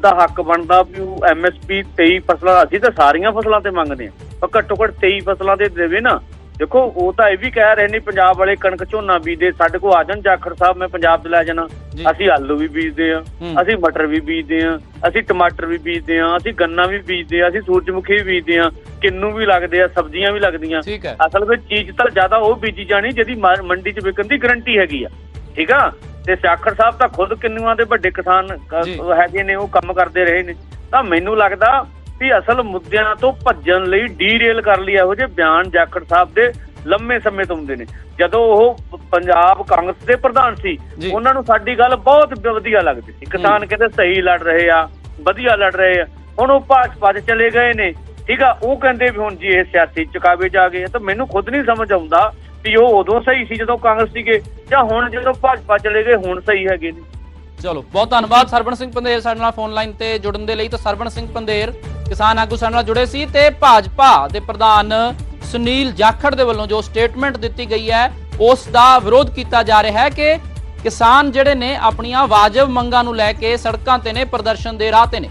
ਦਾ ਹੱਕ ਬਣਦਾ ਵੀ ਉਹ ਐਮਐਸਪੀ 23 ਫਸਲਾਂ ਅਸੀਂ ਤਾਂ ਸਾਰੀਆਂ ਫਸਲਾਂ ਤੇ ਮੰਗਦੇ ਆ ਪਰ ਘੱਟੋ ਘੱਟ 23 ਫਸਲਾਂ ਤੇ ਦੇਵੇ ਨਾ। ਦੇਖੋ ਉਹ ਤਾਂ ਇਹ ਵੀ ਕਹਿ ਰਹੇ ਨੇ ਪੰਜਾਬ ਵਾਲੇ ਕਣਕ ਝੋਨਾ ਬੀਜਦੇ ਸਾਡੇ ਕੋਲ ਆ ਜਾਣ ਜਾਖੜ ਸਾਹਿਬ ਮੈਂ ਪੰਜਾਬ 'ਚ ਲੈ ਜਾਣਾ। ਅਸੀਂ ਆਲੂ ਵੀ ਬੀਜਦੇ ਆ। ਅਸੀਂ ਮਟਰ ਵੀ ਬੀਜਦੇ ਆ ਅਸੀਂ ਟਮਾਟਰ ਵੀ ਬੀਜਦੇ ਆ ਅਸੀਂ ਗੰਨਾ ਵੀ ਬੀਜਦੇ ਆ ਅਸੀਂ ਸੂਰਜਮੁਖੀ ਵੀ ਬੀਜਦੇ ਆ ਕਿੰਨੂ ਵੀ ਲੱਗਦੇ ਆ ਸਬਜ਼ੀਆਂ ਵੀ ਲੱਗਦੀਆਂ। ਅਸਲ ਵਿੱਚ ਚੀਜ਼ ਤਾਂ ਜ਼ਿਆਦਾ ਉਹ ਬੀਜੀ ਜਾਣੀ ਜਿਹਦੀ ਮੰਡੀ 'ਚ ਵਿਕਣ ਦੀ ਗਰੰਟੀ ਹੈਗੀ ਆ। ਠੀਕ ਆ? ਤੇ ਸਿਆਖਰ ਸਾਹਿਬ ਤਾਂ ਖੁਦ ਕਿੰਨੂਆਂ ਦੇ ਵੱਡੇ ਕਿਸਾਨ। ਹੈਗੇ ਨੇ ਉਹ ਕੰਮ ਕਰਦੇ ਰਹੇ ਨੇ। ਤਾਂ ਮੈਨੂੰ ਲੱਗਦਾ ਵੀ ਅਸਲ ਮੁੱਦਿਆਂ ਤੋਂ ਭੱਜਣ ਲਈ ਡੀਰੇਲ ਕਰ ਲਈ ਇਹੋ ਜਿਹੇ ਬਿਆਨ ਜਾਖੜ ਸਾਹਿਬ ਦੇ ਲੰਮੇ ਸਮੇਂ ਤੋਂ ਹੁੰਦੇ ਨੇ। ਜਦੋਂ ਉਹ ਪੰਜਾਬ ਕਾਂਗਰਸ ਦੇ ਪ੍ਰਧਾਨ ਸੀ। ਉਹਨਾਂ ਨੂੰ ਸਾਡੀ ਗੱਲ ਬਹੁਤ ਵਧੀਆ ਲੱਗਦੀ ਸੀ। ਕਿਸਾਨ ਕਹਿੰਦੇ ਸਹੀ ਲੜ ਰਹੇ ਆ ਵਧੀਆ ਲੜ ਰਹੇ ਆ। ਹੁਣ ਉਹ ਭਾਜਪਾ 'ਚ ਚਲੇ ਗਏ ਨੇ ਠੀਕ ਆ? ਉਹ ਕਹਿੰਦੇ ਵੀ ਹੁਣ ਜੀ ਇਹ ਸਿਆਸੀ ਚੁਕਾਵੇ ਜਾ ਗਏ। ਤਾਂ ਮੈਨੂੰ ਖੁਦ ਨਹੀਂ ਸਮਝ ਆਉਂਦਾ ਵੀ ਉਹ ਉਦੋਂ ਸਹੀ ਸੀ ਜਦੋਂ ਕਾਂਗਰਸ ਸੀਗੇ, ਜਾਂ ਹੁਣ ਜਦੋਂ ਭਾਜਪਾ ਚਲੇ ਗਏ, ਹੁਣ ਸਹੀ ਹੈਗੇ ਨੇ। ਚਲੋ, ਬਹੁਤ ਧੰਨਵਾਦ ਸਰਵਣ ਸਿੰਘ ਪੰਦੇਰ ਸਾਡੇ ਨਾਲ ਫੋਨ ਲਾਈਨ ਤੇ ਜੁੜਨ ਦੇ ਲਈ। ਤਾਂ ਸਰਵਣ ਸਿੰਘ ਪੰਦੇਰ ਕਿਸਾਨ ਆਗੂ ਸਾਡੇ ਨਾਲ ਜੁੜੇ ਸੀ ਤੇ ਭਾਜਪਾ ਦੇ ਪ੍ਰਧਾਨ ਸੁਨੀਲ ਜਾਖੜ ਦੇ ਵੱਲੋਂ ਜੋ ਸਟੇਟਮੈਂਟ ਦਿੱਤੀ ਗਈ ਹੈ, ਉਸ ਦਾ ਵਿਰੋਧ ਕੀਤਾ ਜਾ ਰਿਹਾ ਹੈ ਕਿ ਕਿਸਾਨ ਜਿਹੜੇ ਨੇ, ਆਪਣੀਆਂ ਵਾਜਬ ਮੰਗਾਂ ਨੂੰ ਲੈ ਕੇ ਸੜਕਾਂ ਤੇ ਨੇ, ਪ੍ਰਦਰਸ਼ਨ ਦੇ ਰਾਹ ਤੇ ਨੇ।